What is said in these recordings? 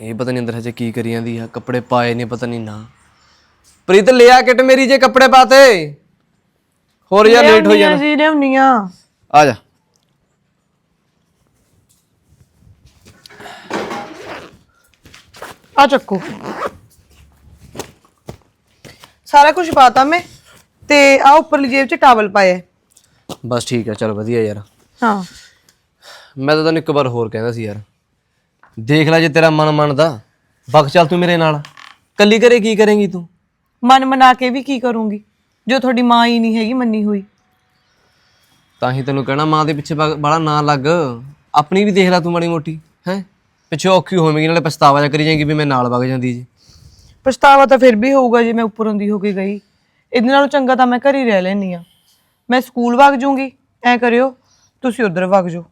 ਇਹ ਪਤਾ ਨਹੀਂ ਅੰਦਰ ਹਜੇ ਕੀ ਕਰੀ ਜਾਂਦੀ ਆ ਕੱਪੜੇ ਪਾਏ ਨੇ ਪਤਾ ਨਹੀਂ ਨਾ। ਪ੍ਰੀਤ ਲਿਆ ਕਿਟ ਮੇਰੀ ਜੇ ਕੱਪੜੇ ਪਾਤੇ। ਹੋਰ ਯਾਰ ਲੇਟ ਹੋ ਜਾਣਾ। ਜੀ ਲਿਆਉਣੀਆਂ ਆ। ਜਾ। ਆ ਚੱਕੋ। ਸਾਰਾ ਕੁਝ ਪਾਤਾ ਮੈਂ ਤੇ ਆ ਉੱਪਰਲੀ ਜੇਬ 'ਚ ਟਾਵਲ ਪਾਇਆ। ਹੈ। ਬਸ ਠੀਕ ਆ ਚਲ ਵਧੀਆ ਯਾਰ। ਹਾਂ। ਮੈਂ ਤਾਂ ਤੈਨੂੰ ਇੱਕ ਵਾਰ ਹੋਰ ਕਹਿੰਦਾ ਸੀ ਯਾਰ। ਦੇਖ ਲੈ ਜੇ ਤੇਰਾ ਮਨ ਮੰਨਦਾ। ਬਖ ਚੱਲ ਤੂੰ ਮੇਰੇ ਨਾਲ। ਕੱਲੀ ਘਰੇ ਕੀ ਕਰੇਂਗੀ ਤੂੰ? ਮਨ ਮਨਾ ਕੇ ਵੀ ਕੀ ਕਰੂੰਗੀ? ਜੋ ਤੁਹਾਡੀ ਮਾਂ ਹੀ ਨਹੀਂ ਹੈਗੀ ਮੰਨੀ ਹੋਈ। ਤਾਂ ਹੀ ਤੈਨੂੰ ਕਹਿਣਾ ਮਾਂ ਦੇ ਪਿੱਛੇ ਬੜਾ ਨਾ ਲੱਗ। ਆਪਣੀ ਵੀ ਦੇਖ ਲੈ ਤੂੰ ਮਾੜੀ ਮੋਟੀ ਹੈ? ਪਿੱਛੇ ਔਖੀ ਹੋਵੇਂਗੀ ਨਾਲੇ ਪਛਤਾਵਾ ਜਾ ਕਰੀ ਜਾਏਗੀ ਵੀ ਮੈਂ ਨਾਲ ਵਗ ਜਾਂਦੀ ਜੀ। ਪਛਤਾਵਾ ਤਾਂ ਫਿਰ ਵੀ ਹੋਊਗਾ ਜੇ ਮੈਂ ਉੱਪਰੋਂ ਦੀ ਹੋ ਕੇ ਗਈ। ਇਹਦੇ ਨਾਲੋਂ ਚੰਗਾ ਤਾਂ ਮੈਂ ਘਰ ਹੀ ਰਹਿ ਲੈਣੀ ਆ ਮੈਂ ਸਕੂਲ ਵਗ ਜੂੰਗੀ ਐ ਕਰਿਓ ਤੁਸੀਂ ਉਧਰ ਵਗ ਜਾਓ।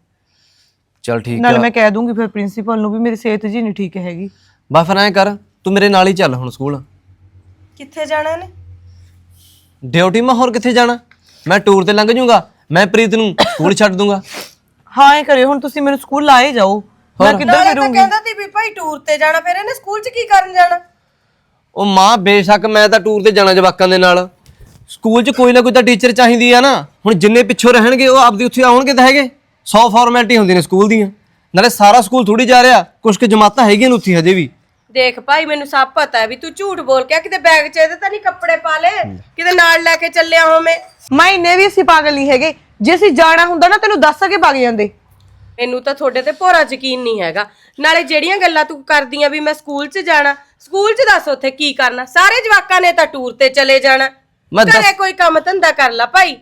ਚਲ ਠੀਕ ਨਾਲੇ ਆ ਮੈਂ ਕਹਿ ਦੂੰਗੀ ਫਿਰ ਪ੍ਰਿੰਸੀਪਲ ਨੂੰ ਵੀ ਮੇਰੀ ਸਿਹਤ ਜੀ ਨਹੀਂ ਠੀਕ ਹੈਗੀ। ਬਸ ਫਿਰ ਐਂ ਕਰ ਤੂੰ ਮੇਰੇ ਨਾਲ ਹੀ ਚੱਲ ਹੁਣ ਸਕੂਲ। ਕਿੱਥੇ ਜਾਣਾ ਨੇ ਡਿਊਟੀ ਮੈਂ ਹੋਰ ਕਿੱਥੇ ਜਾਣਾ? ਮੈਂ ਟੂਰ ਤੇ ਲੰਘ ਜਾਊਂਗਾ ਮੈਂ ਪ੍ਰੀਤ ਨੂੰ ਸਕੂਲ ਛੱਡ ਦੂੰਗਾ। ਹਾਂ ਐ ਕਰਿਓ ਹੁਣ ਤੁਸੀਂ ਮੈਨੂੰ ਸਕੂਲ ਲਾਏ ਜਾਓ। ਮੈਂ ਕਿੱਧਰ ਫਿਰੂੰਗੀ ਕਹਿੰਦਾ ਤੀ ਵੀ ਭਾਈ ਟੂਰ ਤੇ ਜਾਣਾ ਫਿਰ ਇਹਨੇ ਸਕੂਲ 'ਚ ਕੀ ਕਰਨ ਜਾਣਾ? ਉਹ ਮਾਂ ਬੇਸ਼ੱਕ ਮੈਂ ਤਾਂ ਟੂਰ ਤੇ ਜਾਣਾ ਜਵਾਕਾਂ ਦੇ ਨਾਲ। ਸਕੂਲ 'ਚ ਕੋਈ ਨਾ ਕੋਈ ਤਾਂ ਟੀਚਰ ਚਾਹੀਦੀ ਆ ਨਾ। ਹੁਣ ਜਿੰਨੇ ਪਿੱਛੋਂ ਰਹਿਣਗੇ ਉਹ ਆਪਦੀ ਉੱਥੇ ਆਉਣਗੇ ਤਾਂ ਹੈਗੇ। 100 ਫਾਰਮੈਲਿਟੀ ਹੁੰਦੀਆਂ ਨੇ ਸਕੂਲ ਦੀਆਂ। ਨਾਲੇ ਸਾਰਾ ਸਕੂਲ ਥੋੜੀ ਜਾ ਰਿਹਾ ਕੁਝ ਕੁ ਜਮਾਤਾਂ ਹੈਗੀਆਂ ਨੇ ਉੱਥੇ ਹਜੇ ਵੀ। ਦੇਖ ਭਾਈ ਮੈਨੂੰ ਸਭ ਪਤਾ ਹੈ ਵੀ ਤੂੰ ਝੂਠ ਬੋਲ ਕੇ ਆ, ਕਿਤੇ ਬੈਗ 'ਚ ਇਹਦੇ ਤਾਂ ਨਹੀਂ ਕੱਪੜੇ ਪਾ ਲਏ? ਕਿਤੇ ਨਾਲ ਲੈ ਕੇ ਚੱਲਿਆ ਹੋਵੇਂ ਮੈਂ? ਇੰਨੇ ਵੀ ਅਸੀਂ ਪਾਗਲ ਨਹੀਂ ਹੈਗੇ। ਜੇ ਅਸੀਂ ਜਾਣਾ ਹੁੰਦਾ ਨਾ ਤੈਨੂੰ ਦੱਸ ਕੇ ਵਗ ਜਾਂਦੇ। ਮੈਨੂੰ ਤਾਂ ਤੁਹਾਡੇ ਤੇ ਭੋਰਾ ਯਕੀਨ ਨਹੀਂ ਹੈਗਾ। ਨਾਲੇ ਜਿਹੜੀਆਂ ਗੱਲਾਂ ਤੂੰ ਕਰਦੀਆਂ ਵੀ ਮੈਂ ਸਕੂਲ 'ਚ ਜਾਣਾ ਸਕੂਲ 'ਚ ਦੱਸ ਉੱਥੇ ਕੀ ਕਰਨਾ? ਸਾਰੇ ਜਵਾਕਾਂ ਨੇ ਤਾਂ ਟੂਰ ਤੇ ਚਲੇ ਜਾਣਾ। ਮੈਂ ਦੱਸ- ਘਰੇ ਕੋਈ ਕੰਮ ਧੰਦਾ ਕਰ ਲਾ ਭਾਈ।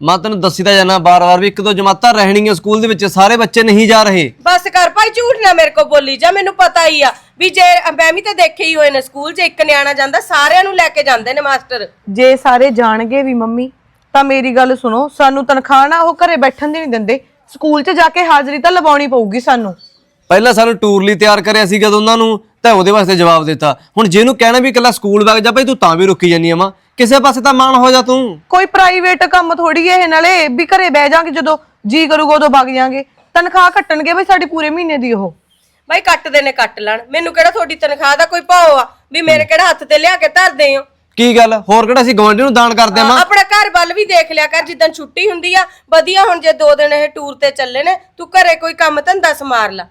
ਮੈਂ ਤੈਨੂੰ ਦੱਸੀ ਤਾਂ ਜਾਣਾ ਬਾਰ-ਬਾਰ ਵੀ ਇੱਕ ਦੋ ਜਮਾਤਾਂ ਰਹਿਣਗੀਆਂ ਸਕੂਲ ਦੇ ਵਿੱਚ ਸਾਰੇ ਬੱਚੇ ਨਹੀਂ ਜਾ ਰਹੇ। ਬਸ ਕਰ ਭਾਈ ਝੂਠ ਨਾ ਮੇਰੇ ਕੋ ਬੋਲੀ ਜਾ ਮੈਨੂੰ ਪਤਾ ਹੀ ਆ ਵੀ ਜੇ ਮੈਂ ਵੀ ਤਾਂ ਦੇਖੇ ਹੀ ਹੋਏ ਨੇ ਸਕੂਲ 'ਚ ਇੱਕ ਨਿਆਣਾ ਜਾਂਦਾ ਸਾਰਿਆਂ ਨੂੰ ਲੈ ਕੇ ਜਾਂਦੇ ਨੇ ਮਾਸਟਰ। ਜੇ ਸਾਰੇ ਜਾਣਗੇ ਵੀ ਮੰਮੀ ਤਾਂ ਮੇਰੀ ਗੱਲ ਸੁਣੋ ਸਾਨੂੰ ਤਨਖਾਹ ਨਾ ਉਹ ਘਰੇ ਬੈਠਣ ਦੀ ਨਹੀਂ ਦਿੰਦੇ। ਸਕੂਲ 'ਚ ਜਾ ਕੇ ਹਾਜ਼ਰੀ ਤਾਂ ਲਵਾਉਣੀ ਪਊਗੀ ਸਾਨੂੰ। ਪਹਿਲਾਂ ਸਾਨੂੰ ਟੂਰ ਲਈ ਤਿਆਰ ਕਰਿਆ ਸੀਗਾ ਦੋਨਾਂ ਨੂੰ ਤਾਂ ਉਹਦੇ ਵਾਸਤੇ ਜਵਾਬ ਦਿੱਤਾ। ਹੁਣ ਜਿਹਨੂੰ ਕਹਿਣਾ ਵੀ ਇਕੱਲਾ ਸਕੂਲ ਵਗ ਜਾ ਭਾਈ ਤੂੰ ਤਾਂ ਵੀ ਰੁਕੀ ਜਾਨੀ ਆ ਮਾਂ। ਕਿਸੇ ਪਾਸੇ ਤਾਂ ਮਾਨ ਹੋ ਜਾ ਤੂੰ। ਕੋਈ ਪ੍ਰਾਈਵੇਟ ਕੰਮ ਥੋੜੀ ਇਹ ਨਾਲੇ ਵੀ ਘਰੇ ਬਹਿ ਜਾਾਂਗੇ ਜਦੋਂ ਜੀ ਕਰੂਗਾ ਉਦੋਂ ਵਗ ਜਾਾਂਗੇ। ਤਨਖਾਹ ਕੱਟਣਗੇ ਬਈ ਸਾਡੀ ਪੂਰੇ ਮਹੀਨੇ ਦੀ ਉਹ। ਭਾਈ ਕੱਟਦੇ ਨੇ ਕੱਟ ਲੈਣ। ਮੈਨੂੰ ਕਿਹੜਾ ਤੁਹਾਡੀ ਤਨਖਾਹ ਦਾ ਕੋਈ ਭਾਅ ਆ? ਵੀ ਮੇਰੇ ਕਿਹੜਾ ਹੱਥ ਤੇ ਲਿਆ ਕੇ ਧਰਦੇ ਹੋ? ਕੀ ਗੱਲ? ਹੋਰ ਕਿਹੜਾ ਅਸੀਂ ਗਵਾਂਢੀ ਨੂੰ ਦਾਨ ਕਰਦੇ ਆ ਮਾਂ? ਆਪਣਾ ਘਰ ਵੱਲ ਵੀ ਦੇਖ ਲਿਆ ਕਰ ਜਿੱਦਣ ਛੁੱਟੀ ਹੁੰਦੀ ਆ। ਵਧੀਆ ਹੁਣ ਜੇ ਦੋ ਦਿਨ ਇਹ ਟੂਰ ਤੇ ਚੱਲੇ ਨੇ ਤੂੰ ਘਰੇ ਕੋਈ ਕੰਮ ਧੰਦਾ ਸਮਾਰ ਲਾ।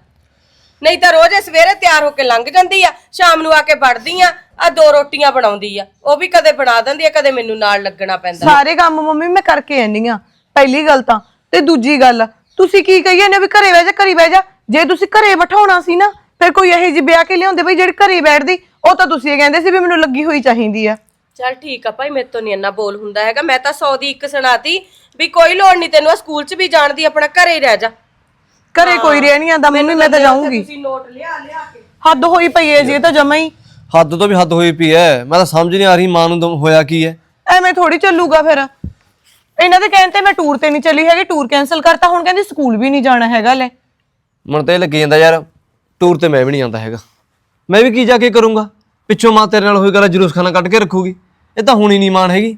ਨਹੀਂ ਤਾਂ ਰੋਜ਼ ਇਹ ਸਵੇਰੇ ਤਿਆਰ ਹੋ ਕੇ ਲੰਘ ਜਾਂਦੀ ਆ ਸ਼ਾਮ ਨੂੰ ਆ ਕੇ ਵੜਦੀ ਆ ਆ ਦੋ ਰੋਟੀਆਂ ਬਣਾਉਂਦੀ ਆ ਉਹ ਵੀ ਕਦੇ ਬਣਾ ਦਿੰਦੀ ਆ ਕਦੇ ਮੈਨੂੰ ਨਾਲ ਲੱਗਣਾ ਪੈਂਦਾ। ਸਾਰੇ ਕੰਮ ਮੰਮੀ ਮੈਂ ਕਰਕੇ ਆਨੀ ਆ ਪਹਿਲੀ ਗੱਲ ਤਾਂ ਤੇ ਦੂਜੀ ਗੱਲ ਤੁਸੀਂ ਕੀ ਕਹੀਏ ਨੇ ਵੀ ਘਰੇ ਬਹਿ ਜਾ ਘਰੇ ਬਹਿ ਜਾ ਜੇ ਤੁਸੀਂ ਘਰੇ ਬਿਠਾਉਣਾ ਸੀ ਨਾ ਫਿਰ ਕੋਈ ਇਹੋ ਜਿਹੀ ਵਿਆਹ ਕੇ ਲਿਆਉਂਦੇ ਬਈ ਜਿਹੜੀ ਘਰੇ ਬੈਠਦੀ ਉਹ ਤਾਂ ਤੁਸੀਂ ਇਹ ਕਹਿੰਦੇ ਸੀ ਵੀ ਮੈਨੂੰ ਲੱਗੀ ਹੋਈ ਚਾਹੀਦੀ ਆ। ਚੱਲ ਠੀਕ ਆ ਭਾਈ ਮੇਰੇ ਤੋਂ ਨਹੀਂ ਇੰਨਾ ਬੋਲ ਹੁੰਦਾ ਹੈਗਾ। ਮੈਂ ਤਾਂ 100 ਦੀ ਇੱਕ ਸੁਣਾਤੀ ਵੀ ਕੋਈ ਲੋੜ ਨਹੀਂ ਤੈਨੂੰ ਸਕੂਲ 'ਚ ਵੀ ਜਾਣ ਦੀ ਆਪਣਾ ਘਰੇ ਹੀ ਰਹਿ ਜਾ। ਘਰੇ ਕੋਈ ਰਹਿ ਨਹੀਂ ਆਂਦਾ ਮੰਮੀ ਮੈਂ ਤਾਂ ਜਾਊਂਗੀ। ਤੁਸੀਂ ਨੋਟ ਲਿਆ ਲਿਆ ਕੇ। ਹੱਦ ਹੋਈ ਪਈ ਹੈ ਜੀ ਇਹ ਤਾਂ ਜਮਾ ਹੀ। ਹੱਦ ਤੋਂ ਵੀ ਹੱਦ ਹੋਈ ਪਈ ਐ ਮੈਂ ਤਾਂ ਸਮਝ ਨਹੀਂ ਆ ਰਹੀ ਮਾਂ ਨੂੰ ਹੋਇਆ ਕੀ ਐ ਐਵੇਂ ਥੋੜੀ ਚੱਲੂਗਾ ਫਿਰ। ਇਹਨਾਂ ਦੇ ਕਹਿਣ ਤੇ ਮੈਂ ਟੂਰ ਤੇ ਨਹੀਂ ਚੱਲੀ ਹੈਗੀ ਟੂਰ ਕੈਨਸਲ ਕਰਤਾ ਹੁਣ ਕਹਿੰਦੀ ਸਕੂਲ ਵੀ ਨਹੀਂ ਜਾਣਾ ਹੈਗਾ ਲੈ। ਮਨ ਤਾਂ ਇਹ ਲੱਗੀ ਜਾਂਦਾ ਯਾਰ ਟੂਰ ਤੇ ਮੈਂ ਵੀ ਨਹੀਂ ਜਾਂਦਾ ਹੈਗਾ। ਮੈਂ ਵੀ ਕੀ ਜਾ ਕੇ ਕਰੂੰਗਾ? ਪਿੱਛੋਂ ਮਾਂ ਤੇਰੇ ਨਾਲ ਹੋਈ ਗੱਲ ਜਲੂਸ ਖਾਨਾ ਕੱਢ ਕੇ ਰੱਖੂਗੀ। ਇਹ ਤਾਂ ਹੁਣੀ ਨਹੀਂ ਮਾਨ ਹੈਗੀ।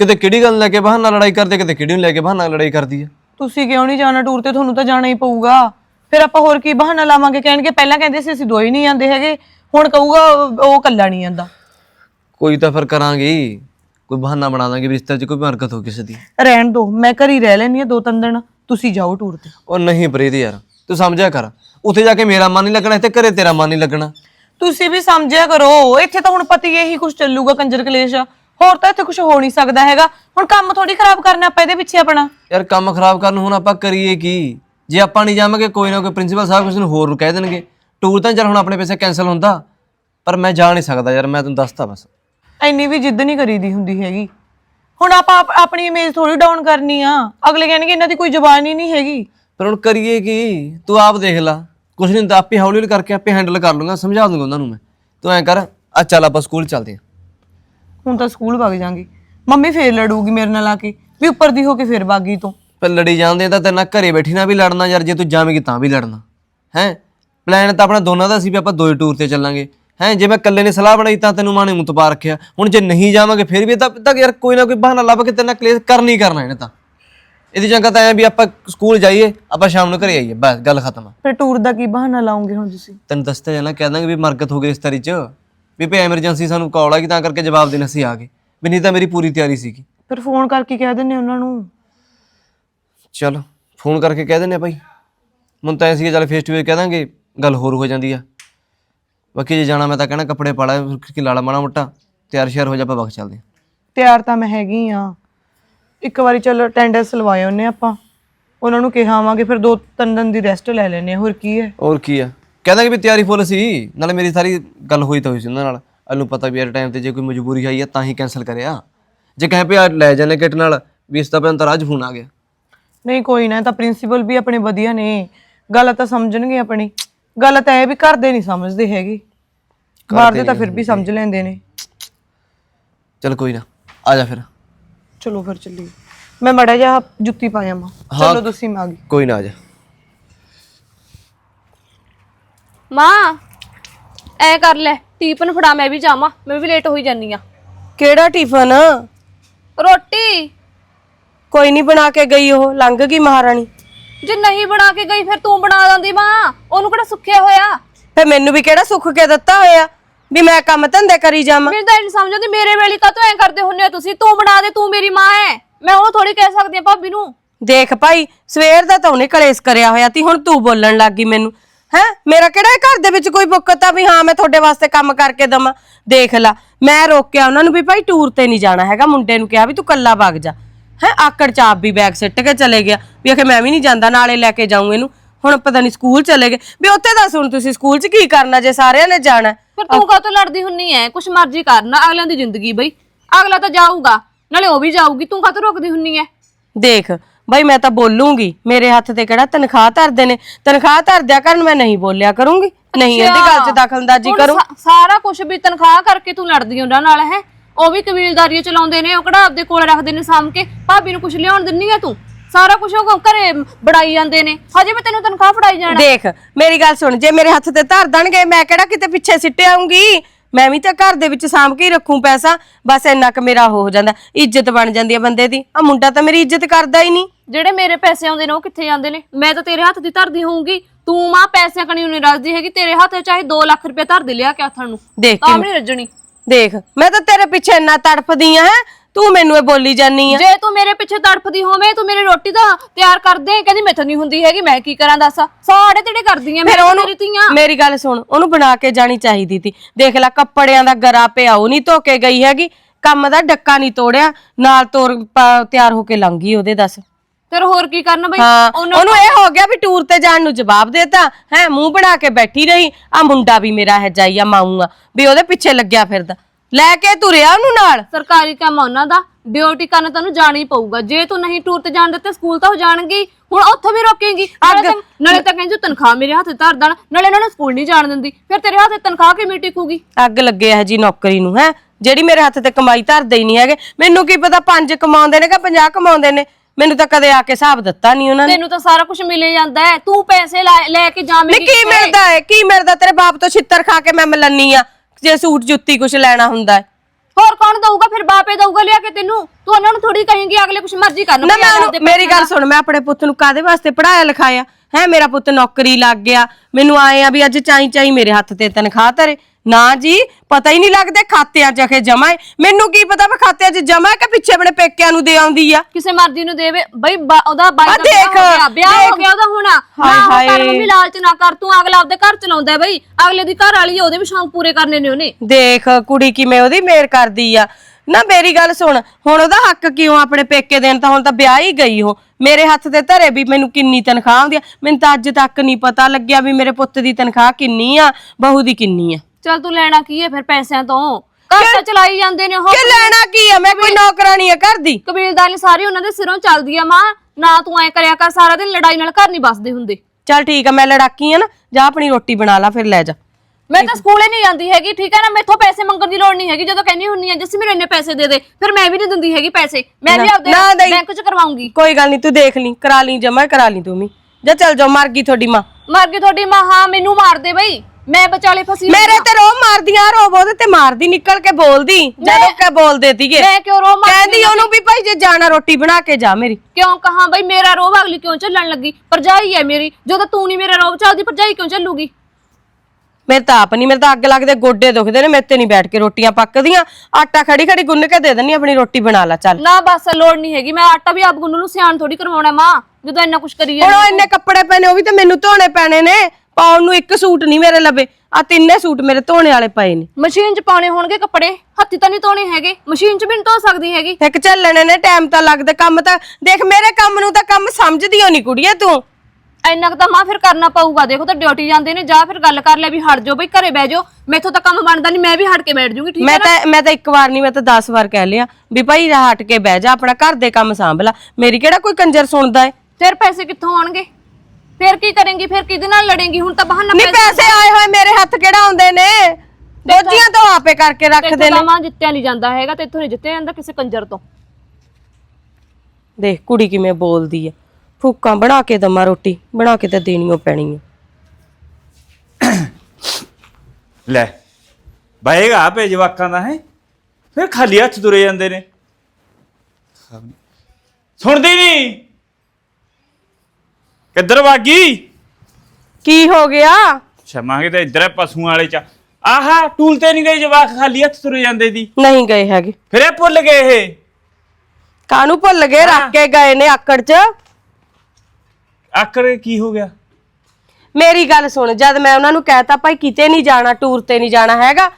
ਕਿਤੇ ਕਿਹੜੀ ਗੱਲ ਲੈ ਕੇ ਬਹਾਨਾ ਲੜਾਈ ਕਰਦੇ ਕਿਤੇ ਕਿਹੜੀ ਨੂੰ ਲੈ ਕੇ ਬਹਾਨਾ ਲੜਾਈ ਕਰਦੀ ਐ ਤੁਸੀਂ ਕਿਉਂ ਨਹੀਂ ਜਾਣਾ? ਟੂਰ ਤੇ ਤੁਹਾਨੂੰ ਤਾਂ ਜਾਣਾ ਹੀ ਪਊਗਾ। ਫਿਰ ਆਪਾਂ ਹੋਰ ਕੀ ਬਹਾਨਾ ਲਾਵਾਂਗੇ? ਕਹਿਣਗੇ ਪਹਿਲਾਂ ਕਹਿੰਦੇ ਸੀ ਅਸੀਂ ਦੋ ਹੀ ਨਹੀਂ ਜਾਂਦੇ ਹੈਗੇ। ਹੁਣ ਕਹੂਗਾ ਉਹ ਉਹ ਕੱਲਾ ਨਹੀਂ ਜਾਂਦਾ। ਕੋਈ ਤਾਂ ਫਿਰ ਕਰਾਂਗੇ ਹੀ। ਕੋਈ ਬਹਾਨਾ ਬਣਾ ਦਾਂਗੇ ਵੀ ਰਿਸ਼ਤੇ 'ਚ ਕੋਈ ਹਰਕਤ ਹੋ ਕਿਸੇ ਦੀ। ਰਹਿਣ ਦੋ ਮੈਂ ਘਰ ਹੀ ਰਹਿ ਲੈਣੀ ਆ ਦੋ ਤਿੰਨ ਦਿਨ। ਤੁਸੀਂ ਜਾਓ ਟੂਰ ਤੇ। ਉਹ ਨਹੀਂ ਪ੍ਰੀਤ ਯਾਰ ਤੂੰ ਸਮਝਿਆ ਕਰ। ਉੱਥੇ ਜਾ ਕੇ ਮੇਰਾ ਮਨ ਨਹੀਂ ਲੱਗਣਾ ਇੱਥੇ ਘਰੇ ਤੇਰਾ ਮਨ ਨਹੀਂ ਲੱਗਣਾ। ਤੁਸੀਂ ਵੀ ਸਮਝਿਆ ਕਰੋ। ਇੱਥੇ ਤਾਂ ਹੁਣ ਪਤੀ ਇਹੀ ਕੁਝ ਚੱਲੂਗਾ ਕੰਜਰ ਕਲੇਸ਼। ਹੋਰ ਤਾਂ ਇੱਥੇ ਕੁਝ ਹੋ ਨਹੀਂ ਸਕਦਾ ਹੈਗਾ। ਹੁਣ ਕੰਮ ਥੋੜੀ ਖਰਾਬ ਕਰਨਾ ਆਪਾਂ ਇਹਦੇ ਪਿੱਛੇ ਆਪਣਾ। ਯਾਰ ਕੰਮ ਖਰਾਬ ਕਰਨ ਹੁਣ ਆਪਾਂ ਕਰੀਏ ਕੀ? ਜੇ ਆਪਾਂ ਨਹੀਂ ਜਾਵਾਂਗੇ ਕੋਈ ਨਾ ਕੋਈ ਪ੍ਰਿੰਸੀਪਲ ਸਾਹਿਬ ਕਿਸੇ ਨੂੰ ਹੋਰ ਨੂੰ ਕਹਿ ਦੇਣਗੇ। ਟੂਰ ਤਾਂ ਚੱਲ ਹੁਣ ਆਪਣੇ ਪੈਸੇ ਕੈਨਸਲ ਹੁੰਦਾ। ਪਰ ਮੈਂ ਜਾ ਨਹੀਂ ਸਕਦਾ ਯਾਰ ਮੈਂ ਤੈਨੂੰ ਦੱਸਤਾ ਬਸ। ਇੰਨੀ ਵੀ ਜਿੱਦ ਨਹੀਂ ਕਰੀਦੀ ਹੁੰਦੀ ਹੈਗੀ। ਹੁਣ ਆਪਾਂ ਆਪ- ਆਪਣੀ ਇਮੇਜ ਥੋੜੀ ਡਾਊਨ ਕਰਨੀ ਆ। ਅਗਲੇ ਕਹਿਣਗੇ ਇਹਨਾਂ ਦੀ ਕੋਈ ਜ਼ੁਬਾਨ ਹੀ ਨਹੀਂ ਹੈਗੀ। ਪਰ ਹੁਣ ਕਰੀਏ ਕੀ? ਤੂੰ ਆਪ ਦੇਖ ਲੈ। ਕੁਛ ਨਹੀਂ ਤਾਂ ਆਪੇ ਹੌਲੀ ਹੌਲੀ ਕਰਕੇ ਆਪੇ ਹੈਂਡਲ ਕਰ ਲੂੰਗਾ ਸਮਝਾ ਦੂੰਗਾ ਉਹਨਾਂ ਨੂੰ ਮੈਂ। ਤੂੰ ਐਂ ਕਰ ਆ ਚੱਲ ਆਪਾਂ ਸਕੂਲ ਚੱਲਦੇ ਹਾਂ ਹੁਣ ਤਾਂ ਸਕੂਲ ਵਗ ਜਾਾਂਗੀ। ਮੰਮੀ ਫੇਰ ਲੜੂਗੀ ਮੇਰੇ ਨਾਲ ਆ ਕੇ ਵੀ ਉੱਪਰ ਦੀ ਹੋ ਕੇ ਫੇਰ ਬਾਗੀ ਤੋਂ। ਪਰ ਲੜੀ ਜਾਂਦੇ ਤਾਂ ਤੇਰੇ ਨਾਲ ਘਰੇ ਬੈਠੀ ਨਾ ਵੀ ਲੜਨਾ ਯਾਰ ਜੇ ਤੂੰ ਜਾਵੇਂਗੀ ਤਾਂ ਵੀ ਲੜਨਾ। ਹੈ? ਪਲਾਨ ਤਾਂ ਆਪਣਾ ਦੋਨਾਂ ਦਾ ਸੀ ਵੀ ਆਪਾਂ ਦੋਏ ਟੂਰ ਤੇ ਚੱਲਾਂਗੇ। ਹੈ? ਜੇ ਮੈਂ ਇਕੱਲੇ ਨੇ ਸਲਾਹ ਬਣਾਈ ਤਾਂ ਤੈਨੂੰ ਮਾਣੇ ਮੂੰਹ ਤੋਂ ਪਾ ਰੱਖਿਆ। ਹੁਣ ਜੇ ਨਹੀਂ ਜਾਵਾਂਗੇ ਫਿਰ ਵੀ ਤਾਂ ਤਾਂ ਯਾਰ ਕੋਈ ਨਾ ਕੋਈ ਬਹਾਨਾ ਲੱਭ ਕੇ ਤੇਰੇ ਨਾਲ ਕਲੇਸ਼ ਕਰਨੀ ਕਰਨਾ ਇਹਨੇ ਤਾਂ। ਇਹਦੀ ਚੰਗਾ ਤਾਂ ਐ ਵੀ ਆਪਾਂ ਸਕੂਲ ਜਾਈਏ ਆਪਾਂ ਸ਼ਾਮ ਨੂੰ ਘਰੇ ਆਈਏ ਬਸ ਗੱਲ ਖਤਮ ਆ। ਫਿਰ ਟੂਰ ਦਾ ਕੀ ਬਹਾਨਾ ਲਾਉਂਗੇ ਹੁਣ ਤੁਸੀਂ? ਤੈਨੂੰ ਦੱਸਤਾ ਜਾਣਾ ਕਹਿ ਦਾਂਗੇ ਵੀ ਮਰਗਤ ਹੋ ਗਈ ਇਸ ਤਰੀ ਚ। ਵੀ ਭਈ ਐਮਰਜੈਂਸੀ ਸਾਨੂੰ ਕਾਲ ਆ ਗਈ ਤਾਂ ਕਰਕੇ ਜਵਾਬ ਦੇਣ ਅਸੀਂ ਆ ਗਏ। ਵੀ ਨਹੀਂ ਤਾਂ ਮੇਰੀ ਪੂਰੀ ਤਿਆਰੀ ਸੀਗੀ। ਫਿਰ ਫੋਨ ਕਰਕੇ ਕਹਿ ਦਿੰਨੇ ਉਹਨਾਂ ਨੂੰ। ਚਲ ਫੋਨ ਕਰਕੇ ਕਹਿ ਆ ਭਾਈ। mun ਤਾਂ ਐ ਸੀਗਾ ਚੱਲ ਫੇਸ ਟੂ ਫੇਸ ਕਹਿ ਦਾਂਗੇ ਗੱਲ ਹੋਰ ਹੋ ਜਾਂਦੀ ਆ। ਬਾਕੀ ਜੇ ਜਾਣਾ ਮੈਂ ਤਾਂ ਕਹਿਣਾ ਕੱਪੜੇ ਪਾ ਲੈ ਕਿ ਲਾਲਾ ਮਾੜਾ ਮੋਟਾ ਤਿਆਰ ਸ਼ਿਆਰ ਹੋ ਜਾ ਆਪਾਂ ਵਕਤ ਚੱਲਦੇ ਆ। ਤਿਆਰ ਤਾਂ ਮੈਂ ਹੈਗੀ ਆ। ਇੱਕ ਵਾਰੀ ਚਲੋ ਅਟੈਂਡੈਂਸ ਲਵਾਏ ਉਹਨੇ ਆਪਾਂ। ਉਹਨਾਂ ਨੂੰ ਕਿਹਾ ਆਵਾਂਗੇ ਫਿਰ ਦੋ ਤਿੰਨ ਦਿਨ ਦੀ ਰੈਸਟ ਲੈ ਲੈਨੇ ਆ ਹੋਰ ਕੀ ਹੈ। ਹੋਰ ਕੀ ਆ? ਕਹਿ ਦਾਂਗੇ ਵੀ ਤਿਆਰੀ ਫੁੱਲ ਸੀ। ਨਾਲੇ ਮੇਰੀ ਸਾਰੀ ਗੱਲ ਹੋਈ ਤਾਂ ਹੋਈ ਸੀ ਉਹਨਾਂ ਨਾਲ। ਇਹਨੂੰ ਪਤਾ ਵੀ ਯਾਰ ਟਾਈਮ ਤੇ ਜੇ ਕੋਈ ਮਜਬੂਰੀ ਆਈ ਆ ਤਾਂ ਹੀ ਕੈਨਸਲ ਕਰਿਆ। ਜੇ ਕਹੇ ਵੀ ਆ ਲੈ ਜਾਣੇ ਕਿਟ ਨਾਲ ਵੀ ਇਸ ਤਾਂ ਪੈਨ ਤਾਂ ਅੱਜ ਫੋਨ ਆ ਗਿਆ। ਨਹੀਂ ਕੋਈ ਨਾ ਇਹ ਤਾਂ ਪ੍ਰਿੰਸੀਪਲ ਵੀ ਆਪਣੇ ਵਧੀਆ ਨੇ। ਗੱਲ ਤਾਂ ਸਮਝਣਗੇ ਆਪਣੀ। ਗੱਲ ਤਾਂ ਇਹ ਵੀ ਘਰ ਦੇ ਨਹੀਂ ਸਮਝਦੇ ਹੈਗੇ। ਬਾਹਰ ਦੇ ਤਾਂ ਫਿਰ ਵੀ ਸਮਝ ਲੈਂਦੇ ਨੇ। ਚਲ ਕੋਈ ਨਾ ਆ ਜਾ ਫਿਰ। ਚਲੋ ਫਿਰ ਚੱਲੀਏ। ਮੈਂ ਮੜਾ ਜਾ ਜੁੱਤੀ ਪਾਇਆ ਮਾਂ ਚਲੋ ਤੁਸੀਂ ਮੈਂ ਆ ਗਈ। ਕੋਈ ਨਾ ਆ ਜਾ। ਮਾਂ ਐ ਕਰ ਲੈ ਟੀਪਨ ਫੜਾ ਮੈਂ ਵੀ ਜਾਵਾਂ ਮੈਂ ਵੀ ਲੇਟ ਹੋਈ ਜਾਨੀ ਆ। ਕਿਹੜਾ ਟਿਫਨ? ਰੋਟੀ। ਕੋਈ ਨਹੀਂ ਬਣਾ ਕੇ ਗਈ ਉਹ ਲੰਘ ਗਈ ਮਹਾਰਾਣੀ। ਜੇ ਨਹੀਂ ਬਣਾ ਕੇ ਗਈ ਫਿਰ ਤੂੰ ਬਣਾ ਦਿੰਦੀ ਮਾਂ ਉਹਨੂੰ ਕਿਹੜਾ ਸੁੱਖਿਆ ਹੋਇਆ? ਫੇ ਮੈਨੂੰ ਵੀ ਕਿਹੜਾ ਸੁੱਖ ਕੇ ਦਿੱਤਾ ਹੋਇਆ ਵੀ ਮੈਂ ਕੰਮ ਧੰਦੇ ਕਰੀ ਜਾਵਾਂ। ਮੈਨੂੰ ਤਾਂ ਇਹ ਨੀ ਸਮਝ ਆਉਂਦੀ ਮੇਰੇ ਵੇਲੇ ਕਾਹਤੋਂ ਐ ਕਰਦੇ ਹੁੰਨੇ ਹੋ ਤੁਸੀਂ? ਤੂੰ ਬਣਾ ਦੇ ਤੂੰ ਮੇਰੀ ਮਾਂ ਐ। ਮੈਂ ਉਹ ਥੋੜੀ ਕਹਿ ਸਕਦੀ ਆ ਭਾਬੀ ਨੂੰ। ਦੇਖ ਭਾਈ ਸਵੇਰ ਦਾ ਤਾਂ ਉਹਨੇ ਕਲੇਸ਼ ਕਰਿਆ ਹੋਇਆ ਤੀ ਹੁਣ ਤੂੰ ਬੋਲਣ ਲੱਗ ਗਈ ਮੈਨੂੰ। ਹੈ? ਮੇਰਾ ਕਿਹੜਾ ਇਹ ਘਰ ਦੇ ਵਿੱਚ ਕੋਈ ਬੁੱਕਤ ਆ ਵੀ ਹਾਂ ਮੈਂ ਤੁਹਾਡੇ ਵਾਸਤੇ ਕੰਮ ਕਰਕੇ ਦਵਾਂ? ਦੇਖ ਲਾ ਮੈਂ ਰੋਕਿਆ ਉਹਨਾਂ ਨੂੰ ਵੀ ਭਾਈ ਟੂਰ ਤੇ ਨਹੀਂ ਜਾਣਾ ਹੈਗਾ ਮੁੰਡੇ ਨੂੰ ਕਿਹਾ ਵੀ ਤੂੰ ਕੱਲਾ ਵਗ ਜਾ। ਹੈ ਆਕੜ ਚਾਪ ਵੀ ਬੈਗ ਸਿੱਟ ਕੇ ਚਲੇ ਗਿਆ ਵੀ ਆਖੇ ਮੈਂ ਵੀ ਨਹੀਂ ਜਾਂਦਾ ਨਾਲੇ ਲੈ ਕੇ ਜਾਊਂ ਇਹਨੂੰ। ਹੁਣ ਪਤਾ ਨਹੀਂ ਸਕੂਲ ਚਲੇ ਗਏ। ਵੀ ਉੱਥੇ ਦੱਸ ਹੁਣ ਤੁਸੀਂ ਸਕੂਲ 'ਚ ਕੀ ਕਰਨਾ ਜੇ ਸਾਰਿਆਂ ਨੇ ਜਾਣਾ? ਫਿਰ ਤੂੰ ਕਾਹਤੋਂ ਲੜਦੀ ਹੁੰਨੀ ਐ? ਕੁਛ ਮਰਜ਼ੀ ਕਰਨਾ ਅਗਲਿਆਂ ਦੀ ਜ਼ਿੰਦਗੀ ਬਈ। ਅਗਲਾ ਤਾਂ ਜਾਊਗਾ ਨਾਲੇ ਉਹ ਵੀ ਜਾਊਗੀ ਤੂੰ ਕਾਹਤੋਂ ਰੋਕਦੀ ਹੁੰਨੀ ਐ? ਦੇਖ ਬਈ ਮੈਂ ਤਾਂ ਬੋਲੂੰਗੀ ਮੇਰੇ ਹੱਥ ਤੇ ਕਿਹੜਾ ਤਨਖਾਹ ਧਰਦੇ ਨੇ? ਤਨਖਾਹ ਧਰਦਿਆ ਕਰਨ ਮੈਂ ਨਹੀਂ ਬੋਲਿਆ ਕਰੂੰਗੀ। ਨਹੀਂ ਇਹਦੀ ਗੱਲ 'ਚ ਦਖਲਅੰਦਾਜ਼ੀ ਹੁਣ ਕਰੂੰ। ਸਾ- ਸਾਰਾ ਕੁਝ ਵੀ ਤਨਖਾਹ ਕਰਕੇ ਤੂੰ ਲੜਦੀ ਉਹਨਾਂ ਨਾਲ ਹੈ? ਉਹ ਵੀ ਕਬੀਲਦਾਰੀ ਚਲਾਉਂਦੇ ਨੇ ਉਹ ਕਿਹੜਾ ਆਪਦੇ ਕੋਲ ਰੱਖਦੇ ਨੇ ਸਾਂਭ ਕੇ? ਭਾਬੀ ਨੂੰ ਕੁਝ ਲਿਆਉਣ ਦਿੰਨੀ ਆ ਤੂੰ? ਸਾਰਾ ਕੁਝ ਉਹ ਘਰੇ ਬੜਾਈ ਜਾਂਦੇ ਨੇ। ਹਜੇ ਵੀ ਤੈਨੂੰ ਤਨਖਾਹ ਫੜਾਈ ਜਾਣਾ। ਦੇਖ ਮੇਰੀ ਗੱਲ ਸੁਣ ਜੇ ਮੇਰੇ ਹੱਥ ਤੇ ਧਰ ਦੇਣਗੇ ਮੈਂ ਕਿਹੜਾ ਕਿਤੇ ਪਿੱਛੇ ਸਿੱਟ ਆਉਂਗੀ ਮੈਂ ਵੀ ਤਾਂ ਘਰ ਦੇ ਵਿੱਚ ਸਾਂਭ ਕੇ ਹੀ ਰੱਖੂੰ ਪੈਸਾ ਬਸ ਇੰਨਾ ਕੁ ਮੇਰਾ ਹੋ ਜਾਂਦਾ ਇੱਜ਼ਤ ਬਣ ਜਾਂਦੀ ਹੈ ਬੰਦੇ ਦੀ। ਆ ਮੁੰਡਾ ਤਾਂ ਮੇਰੀ ਇੱਜ਼ਤ ਕਰਦਾ ਹੀ ਨਹੀਂ। ਜਿਹੜੇ ਮੇਰੇ ਪੈਸੇ ਆਉਂਦੇ ਨੇ ਉਹ ਕਿੱਥੇ ਜਾਂਦੇ ਨੇ? ਮੈਂ ਤਾਂ ਤੇਰੇ ਹੱਥ ਦੀ ਧਰਦੀ ਹੋਊਂਗੀ। ਤੂੰ ਮਾਂ ਪੈਸਿਆਂ ਕਣੀ ਨਹੀਂ ਰੱਜਦੀ ਹੈਗੀ ਤੇਰੇ ਹੱਥ ਚਾਹੇ 2 ਲੱਖ ਰੁਪਏ ਧਰ ਦੇ ਲਿਆ ਕੇ ਹੱਥਾਂ ਨੂੰ। ਦੇਖ ਤਾਂ ਵੀ ਨਹੀਂ ਰੱਜਣੀ। ਦੇਖ ਮੈਂ ਤਾਂ ਤੇਰੇ ਪਿੱਛੇ ਇੰਨਾ ਤੜਫਦੀ ਆ ਹੈ। ਤੂੰ ਮੈਨੂੰ ਇਹ ਬੋਲੀ ਜਾਨੀ ਆ। ਜੇ ਤੂੰ ਮੇਰੇ ਪਿੱਛੇ ਤੜਫਦੀ ਹੋਵੇਂ ਤੂੰ ਮੇਰੀ ਰੋਟੀ ਤਾਂ ਤਿਆਰ ਕਰ ਦੇ ਕਹਿੰਦੀ ਮੈਥੋਂ ਨਹੀਂ ਹੁੰਦੀ ਹੈਗੀ ਮੈਂ ਕੀ ਕਰਾਂ ਦੱਸ? ਸਾੜੇ ਤੇੜੇ ਕਰਦੀ ਆ ਫਿਰ ਉਹਨੂੰ ਤੇਰੀ ਧੀਆਂ। ਮੇਰੀ ਗੱਲ ਸੁਣ ਉਹਨੂੰ ਬਣਾ ਕੇ ਜਾਣੀ ਚਾਹੀਦੀ ਸੀ। ਦੇਖ ਲੈ ਕੱਪੜਿਆਂ ਦਾ ਗਰਾ ਪਿਆ ਉਹ ਨਹੀਂ ਧੋ ਕੇ ਗਈ ਹੈਗੀ ਕੰਮ ਦਾ ਡੱਕਾ ਨਹੀਂ ਤੋੜਿਆ ਨਾਲ ਤੋਰ ਪਾ- ਤਿਆਰ ਹੋ ਕੇ ਲੰਗੀ ਉਹਦੇ ਦੱਸ। ਫਿਰ ਹੋਰ ਕੀ ਕਰਨਾ ਬਈ? ਹਾਂ ਉਹਨੂੰ ਇਹ ਹੋ ਗਿਆ ਵੀ ਟੂਰ ਤੇ ਜਾਣ ਨੂੰ ਜਵਾਬ ਦੇਤਾ। ਹੈ ਮੂੰਹ ਬਣਾ ਕੇ ਬੈਠੀ ਰਹੀ ਆ ਮੁੰਡਾ ਵੀ ਮੇਰਾ ਹੈ ਜਾਈਆ ਮਾਊਗਾ ਵੀ ਉਹਦੇ ਪਿੱਛੇ ਲੱਗਿਆ ਫਿਰਦਾ। ਲੈ ਕੇ ਤੁਰਿਆ ਉਹਨੂੰ ਨਾਲ? ਸਰਕਾਰੀ ਕੰਮ ਆ ਉਹਨਾਂ ਦਾ। ਡਿਊਟੀ ਕਰਨ ਤੈਨੂੰ ਜਾਣਾ ਹੀ ਪਊਗਾ। ਜੇ ਤੂੰ ਨਹੀਂ ਟੂਰ ਤੇ ਜਾਣ ਦਿੱਤੇ ਸਕੂਲ ਤਾਂ ਹੋ ਜਾਣਗੇ ਹੀ। ਹੁਣ ਉੱਥੋਂ ਵੀ ਰੋਕੇਂਗੀ। ਨਾਲੇ ਤਾਂ- ਨਾਲੇ ਤਾਂ ਕਹਿੰਦੀ ਤੂੰ ਤਨਖਾਹ ਮੇਰੇ ਹੱਥ 'ਤੇ ਧਰ ਦੇਣ। ਨਾਲੇ ਇਹਨਾਂ ਨੂੰ ਸਕੂਲ ਨਹੀਂ ਜਾਣ ਦਿੰਦੀ। ਫਿਰ ਤੇਰੇ ਹੱਥ 'ਤੇ ਤਨਖਾਹ ਕਿਵੇਂ ਟਿਕੂਗੀ? ਅੱਗ ਲੱਗੇ ਇਹ ਜੀ ਨੌਕਰੀ ਨੂੰ ਹੈ? ਜਿਹੜੀ ਮੇਰੇ ਹੱਥ ਤੇ ਕਮਾਈ ਧਰਦੇ ਹੀ ਨਹੀਂ ਹੈਗੇ। ਮੈਨੂੰ ਕੀ ਪਤਾ ਪੰਜ ਕਮਾਉਂਦੇ ਨੇ ਕਿ 50 ਕਮਾਉਂਦੇ ਨੇ? ਮੈਨੂੰ ਤਾਂ ਕਦੇ ਆ ਕੇ ਹਿਸਾਬ ਦਿੱਤਾ ਨਹੀਂ ਉਹਨਾਂ ਨੇ। ਤੈਨੂੰ ਤਾਂ ਸਾਰਾ ਕੁਝ ਮਿਲੇ ਜਾਂਦਾ ਹੈ। ਤੂੰ ਪੈਸੇ ਲੈ ਲੈ ਕੇ ਨਹੀਂ ਜਾਵੇਂਗੀ ਕੀ ਮਿਲਦਾ ਹੈ? ਕੀ ਮਿਲਦਾ? ਤੇਰੇ ਬਾਪ ਤੋਂ ਛਿੱਤਰ ਖਾ ਕੇ ਮੈਂ ਮਲੰਨੀ ਆ। ਜੇ ਸੂਟ ਜੁੱਤੀ ਕੁਝ ਲੈਣਾ ਹੁੰਦਾ ਹੈ। ਹੋਰ ਕੌਣ ਦਊਗਾ? ਫਿਰ ਬਾਪੇ ਦਊਗਾ ਲਿਆ ਕੇ ਤੈਨੂੰ। ਤੂੰ ਉਹਨਾਂ ਨੂੰ ਥੋੜੀ ਕਹੇਂਗੀ ਅਗਲੇ ਕੁਝ ਮਰਜ਼ੀ ਕਰਨ। ਨਾ ਵੀ ਮੈਂ ਆਪਦੇ ਉਹਨੂੰ- ਮੇਰੀ ਗੱਲ ਸੁਣ ਮੈਂ ਆਪਣੇ ਪੁੱਤ ਨੂੰ ਕਾਦੇ ਵਾਸਤੇ ਪੜਾਇਆ ਲਿਖਾਇਆ? ਹੈ ਮੇਰਾ ਪੁੱਤ ਨੌਕਰੀ ਲੱਗ ਗਿਆ। ਮੈਨੂੰ ਆਏ ਆ ਵੀ ਅੱਜ ਚਾਈ ਚਾਈ ਮੇਰੇ ਹੱਥ ਤੇ ਤਨਖਾਹ ਧਰੇ। ਨਾ ਜੀ ਪਤਾ ਹੀ ਨਹੀਂ ਲੱਗਦਾ ਖਾਤਿਆਂ 'ਚ ਅਖੇ ਜਮਾ ਹੈ। ਮੈਨੂੰ ਕੀ ਪਤਾ ਵੀ ਖਾਤਿਆਂ 'ਚ ਜਮਾ ਹੈ ਕਿ ਪਿੱਛੇ ਆਪਣੇ ਪੇਕਿਆਂ ਨੂੰ ਦੇ ਆਉਂਦੀ ਆ? ਕਿਸੇ ਮਰਜ਼ੀ ਨੂੰ ਦੇਵੇ। ਬਈ ਬਾ- ਉਹਦਾ ਬਾਈ ਆ ਦਾ ਵਿਆਹ ਦੇਖ, ਹੋ ਗਿਆ ਵਿਆਹ ਹੋ ਦੇਖ। ਗਿਆ ਉਹਦਾ ਹੁਣ। ਹਾਏ ਨਾ ਉਹ ਹਾਏ। ਕਰ ਮੰਮੀ ਲਾਲਚ ਨਾ ਕਰ ਤੂੰ ਅਗਲਾ ਆਪਦੇ ਘਰ ਚਲਾਉਂਦਾ ਹੈ ਬਈ। ਅਗਲੇ ਦੀ ਘਰ ਵਾਲੀ ਹੈ, ਉਹਦੇ ਵੀ ਸ਼ੌਂਕ ਪੂਰੇ ਕਰਨੇ ਨੇ ਉਹਨੇ। ਦੇਖ ਕੁੜੀ ਕਿਵੇਂ ਉਹਦੀ ਮੇਰ ਕਰਦੀ ਆ। ਨਾ ਮੇਰੀ ਗੱਲ ਸੁਣ ਹੁਣ ਉਹਦਾ ਹੱਕ ਕਿਉਂ ਆਪਣੇ ਪੇਕੇ ਦੇਣ ਤਾਂ ਹੁਣ ਤਾਂ ਵਿਆਹ ਹੀ ਗਈ ਉਹ। ਮੇਰੇ ਹੱਥ ਤੇ ਧਰੇ ਵੀ ਮੈਨੂੰ ਕਿੰਨੀ ਤਨਖਾਹ ਆਉਂਦੀ ਆ। ਮੈਨੂੰ ਤਾਂ ਅੱਜ ਤੱਕ ਨਹੀਂ ਪਤਾ ਲੱਗਿਆ ਵੀ ਮੇਰੇ ਪੁੱਤ ਦੀ ਤਨਖਾਹ ਕਿੰਨੀ ਆ ਬਹੂ ਦੀ ਕਿੰਨੀ ਆ। ਚੱਲ ਤੂੰ ਲੈਣਾ ਕੀ ਹੈ ਫਿਰ ਪੈਸਿਆਂ ਤੋਂ? ਘਰ ਤਾਂ ਚਲਾਈ ਜਾਂਦੇ ਨੇ ਉਹ। ਕਿ ਲੈਣਾ ਕੀ ਆ? ਮੈਂ ਕੋਈ ਨੌਕਰਾਨੀ ਆ ਘਰ ਦੀ। ਕਬੀਲਦਾਰੀ ਸਾਰੀ ਉਹਨਾਂ ਦੇ ਸਿਰੋਂ ਚੱਲਦੀ ਆ ਮਾਂ। ਨਾ ਤੂੰ ਐ ਕਰਿਆ ਕਰ ਸਾਰਾ ਦਿਨ ਲੜਾਈ ਨਾਲ ਘਰ ਨਹੀਂ ਬਸਦੇ ਹੁੰਦੇ। ਚੱਲ ਠੀਕ ਆ ਮੈਂ ਲੜਾਕੀ ਆ ਨਾ ਜਾ ਆਪਣੀ ਰੋਟੀ ਬਣਾ ਲਾ ਫਿਰ ਲੈ ਜਾ। ਮੈਂ ਤਾਂ ਸਕੂਲੇ ਨਹੀਂ ਜਾਂਦੀ ਹੈਗੀ ਠੀਕ ਹੈ ਨਾ? ਮੈਥੋਂ ਪੈਸੇ ਮੰਗਣ ਦੀ ਲੋੜ ਨਹੀਂ ਹੈਗੀ ਜਦੋਂ ਕਹਿੰਦੀ ਹੁੰਨੀ ਆ ਜਿਸ ਮੈਨੂੰ ਇੰਨੇ ਪੈਸੇ ਦੇ ਦੇ। ਫਿਰ ਮੈਂ ਵੀ ਨਹੀਂ ਦਿੰਦੀ ਹੈਗੀ ਪੈਸੇ। ਮੈਂ ਵੀ ਨਾ ਆਪਦੇ ਦੇਈ। ਬੈਂਕ 'ਚ ਕਰਵਾਉਂਗੀ। ਕੋਈ ਗੱਲ ਨਹੀਂ ਤੂੰ ਦੇਖ ਲਈ ਕਰਾ ਲਈ ਜਮਾ ਕਰਾ ਲਈ ਤੂੰ ਵੀ। ਜਾ ਚੱਲ ਜਾ ਮਰ ਗਈ ਤੁਹਾਡੀ ਮਾਂ। ਮਰ ਗਈ ਤੁਹਾਡੀ ਮਾਂ ਹਾਂ ਮੈਨੂੰ ਮਾਰ ਦੇ ਬਈ। ਮੈਂ ਵਿਚਾਲੇ ਫਸੀ ਹੋਈ ਮੇਰੇ। ਤੇ ਰੋ ਮਾਰਦੀਆਂ ਰੋਬ ਉਹਦੇ ਤੇ ਮਾਰਦੀ ਨਿਕਲ ਕੇ ਬੋਲਦੀ ਜਦੋਂ ਕਿ ਬੋਲਦੇ ਤੀਗੇ ਮੈਂ ਕਿਉਂ ਰੋਅਬ ਮਾਰਦੀ ਕਹਿੰਦੀ ਉਹਨੂੰ ਵੀ ਭਾਈ ਜੇ ਜਾਣਾ ਰੋਟੀ ਬਣਾ ਕੇ ਜਾ ਮੇਰੀ। ਕਿਉਂ ਕਹਾਂ ਬਈ ਮੇਰਾ ਰੋਬ ਅਗਲੀ ਕਿਉਂ ਚੱਲਣ ਲੱਗੀ? ਪਰਜਾਈ ਹੈ ਮੇਰੀ। ਜਦੋਂ ਤੂੰ ਨਹੀਂ ਮੇਰਾ ਰੋਬ ਚੱਲਦੀ ਪਰਜਾਈ ਕਿਉਂ ਚੱਲੂਗੀ ਮੇਰੇ ਤਾਂ ਆਪ ਨਹੀਂ ਮੇਰੇ ਤਾਂ ਅੱਗ ਲੱਗਦੇ ਗੋਡੇ ਦੁਖਦੇ ਨੇ ਮੇਰੇ ਤੇ ਨਹੀਂ ਬੈਠ ਕੇ ਰੋਟੀਆਂ ਪੱਕਦੀਆਂ। ਆਟਾ ਖੜੀ ਖੜੀ ਗੁੰਨ ਕੇ ਦੇ ਦਿੰਨੀ ਆਪਣੀ ਰੋਟੀ ਬਣਾ ਲੈ ਚੱਲ। ਨਾ ਬਸ ਲੋੜ ਨਹੀਂ ਹੈਗੀ। ਮੈਂ ਆਟਾ ਵੀ ਆਪ ਗੁੰਨੂ ਨੂੰ ਸਿਆਣ ਥੋੜੀ ਕਰਵਾਉਣਾ ਮਾਂ ਜਦੋਂ ਇੰਨਾ ਕੁਝ ਕਰੀ ਹੁਣ ਉਹ ਇੰਨੇ ਕੱਪੜੇ ਪੈਣੇ ਉਹ ਵੀ ਤੇ ਮੈਨੂੰ ਧੋਣੇ ਪੈਣੇ ਨੇ। ਪਾਉਣ ਨੂੰ ਇੱਕ ਸੂਟ ਨਹੀਂ ਮੇਰੇ ਲਵੇ ਆ ਤਿੰਨੇ ਸੂਟ ਮੇਰੇ ਧੋਣੇ ਵਾਲੇ ਪਏ ਨੇ। ਮਸ਼ੀਨ 'ਚ ਪਾਉਣੇ ਹੋਣਗੇ ਕੱਪੜੇ? ਹੱਥੀ ਤਾਂ ਨਹੀਂ ਧੋਣੇ ਹੈਗੇ। ਮਸ਼ੀਨ 'ਚ ਵੀ ਨਹੀਂ ਧੋ ਸਕਦੀ ਹੈਗੀ। ਇੱਕ ਚੱਲਣੇ ਨੇ ਟਾਈਮ ਤਾਂ ਲੱਗਦਾ ਕੰਮ ਤਾਂ ਦੇਖ ਮੇਰੇ ਕੰਮ ਨੂੰ ਤਾਂ ਕੰਮ ਸਮਝਦੀ ਹੋ ਨਹੀਂ ਕੁੜੀਏ ਤੂੰ। ਇੰਨਾ ਕੁ ਤਾਂ ਮਾਂ ਫਿਰ ਕਰਨਾ ਪਊਗਾ। ਦੇਖੋ ਤਾਂ ਡਿਊਟੀ ਜਾਂਦੇ ਨੇ ਜਾਂ ਫਿਰ ਗੱਲ ਕਰ ਲੈ ਵੀ ਹਟ ਜਾਓ ਬਈ ਘਰੇ ਬਹਿ ਜਾਓ। ਮੈਥੋਂ ਤਾਂ ਕੰਮ ਬਣਦਾ ਨਹੀਂ ਮੈਂ ਵੀ ਹਟ ਕੇ ਬੈਠ ਜੂਗੀ ਠੀਕ ਮੈਂ ਹੈ ਨਾ? ਤਾਂ ਮੈਂ ਤਾਂ ਇੱਕ ਵਾਰ ਨਹੀਂ ਮੈਂ ਤਾਂ 10 ਵਾਰ ਕਹਿ ਲਿਆ ਵੀ ਭਾਈ ਰਹਿ ਹਟ ਕੇ ਬਹਿ ਜਾ ਆਪਣਾ ਘਰ ਦੇ ਕੰਮ ਸੰਭ ਲੈ ਮੇਰੀ ਕਿਹੜਾ ਕੋਈ ਕੰਜਰ ਸੁਣਦਾ ਏ? ਫਿਰ ਪੈਸੇ ਕਿੱਥੋਂ ਆਉਣਗੇ? ਫਿਰ ਕੀ ਕਰੇਂਗੀ? ਫਿਰ ਕਿਹਦੇ ਨਾਲ ਲੜੇਂਗੀ? ਹੁਣ ਤਾਂ ਬਹਾਨਾ ਨਹੀਂ ਪੈਸੇ ਆਏ ਹੋਏ ਮੇਰੇ ਹੱਥ ਕਿਹੜਾ ਆਉਂਦੇ ਨੇ? ਦੋਜੀਆਂ ਤੋਂ ਆਪੇ ਕਰਕੇ ਰੱਖਦੇ ਨੇ। ਤਾਂ ਮਾਂ ਜਿੱਤਿਆ ਨਹੀਂ ਜਾਂਦਾ ਹੈਗਾ ਤੇ ਇੱਥੋਂ ਨਹੀਂ ਜਿੱਤਿਆ ਜਾਂਦਾ ਕਿਸੇ ਕੰਜਰ ਤੋਂ। ਦੇਖ ਕੁੜੀ ਕਿਵੇਂ ਬੋਲਦੀ ਆ ਫੂਕਾਂ ਬਣਾ ਕੇ ਦਮਾ ਰੋਟੀ ਬਣਾ ਕੇ ਤਾਂ ਦੇਣੀਓ ਪੈਣੀ ਆ ਲੈ ਬਾਏਗਾ ਆਪੇ ਜਵਾਕਾਂ ਦਾ ਹੈ? ਫਿਰ ਖਾਲੀ ਹੱਥ ਤੁਰੇ ਜਾਂਦੇ ਨੇ। ਸੁਣਦੀ ਨਹੀਂ ਕਿੱਧਰ ਵਾਗੀ? ਕੀ ਹੋ ਗਿਆ? ਛਮਾਂਗੇ ਤੇ ਇੱਧਰ ਪਸ਼ੂਆਂ ਵਾਲੇ ਚ। ਆਹਾ ਟੂਲ ਤੇ ਨਹੀਂ ਗਏ ਜਵਾਕ ਖਾਲੀ ਹੱਥ ਤੁਰੇ ਜਾਂਦੇ ਦੀ ਨਹੀਂ ਗਏ ਹੈਗੇ। ਫਿਰ ਇਹ ਭੁੱਲ ਗਏ ਇਹ? ਕਾਨੂੰ ਭੁੱਲ ਗਏ? ਰੱਖ ਕੇ ਗਏ ਨੇ ਆਕੜ 'ਚ। ਆਕੜ ਕੀ ਹੋ ਗਿਆ? ਮੇਰੀ ਗੱਲ ਸੁਣ ਜਦ ਮੈਂ ਉਹਨਾਂ ਨੂੰ ਕਹਿਤਾ ਭਾਈ ਕਿਤੇ ਨਹੀਂ ਜਾਣਾ ਟੂਰ ਤੇ ਨਹੀਂ ਜਾਣਾ ਹੈਗਾ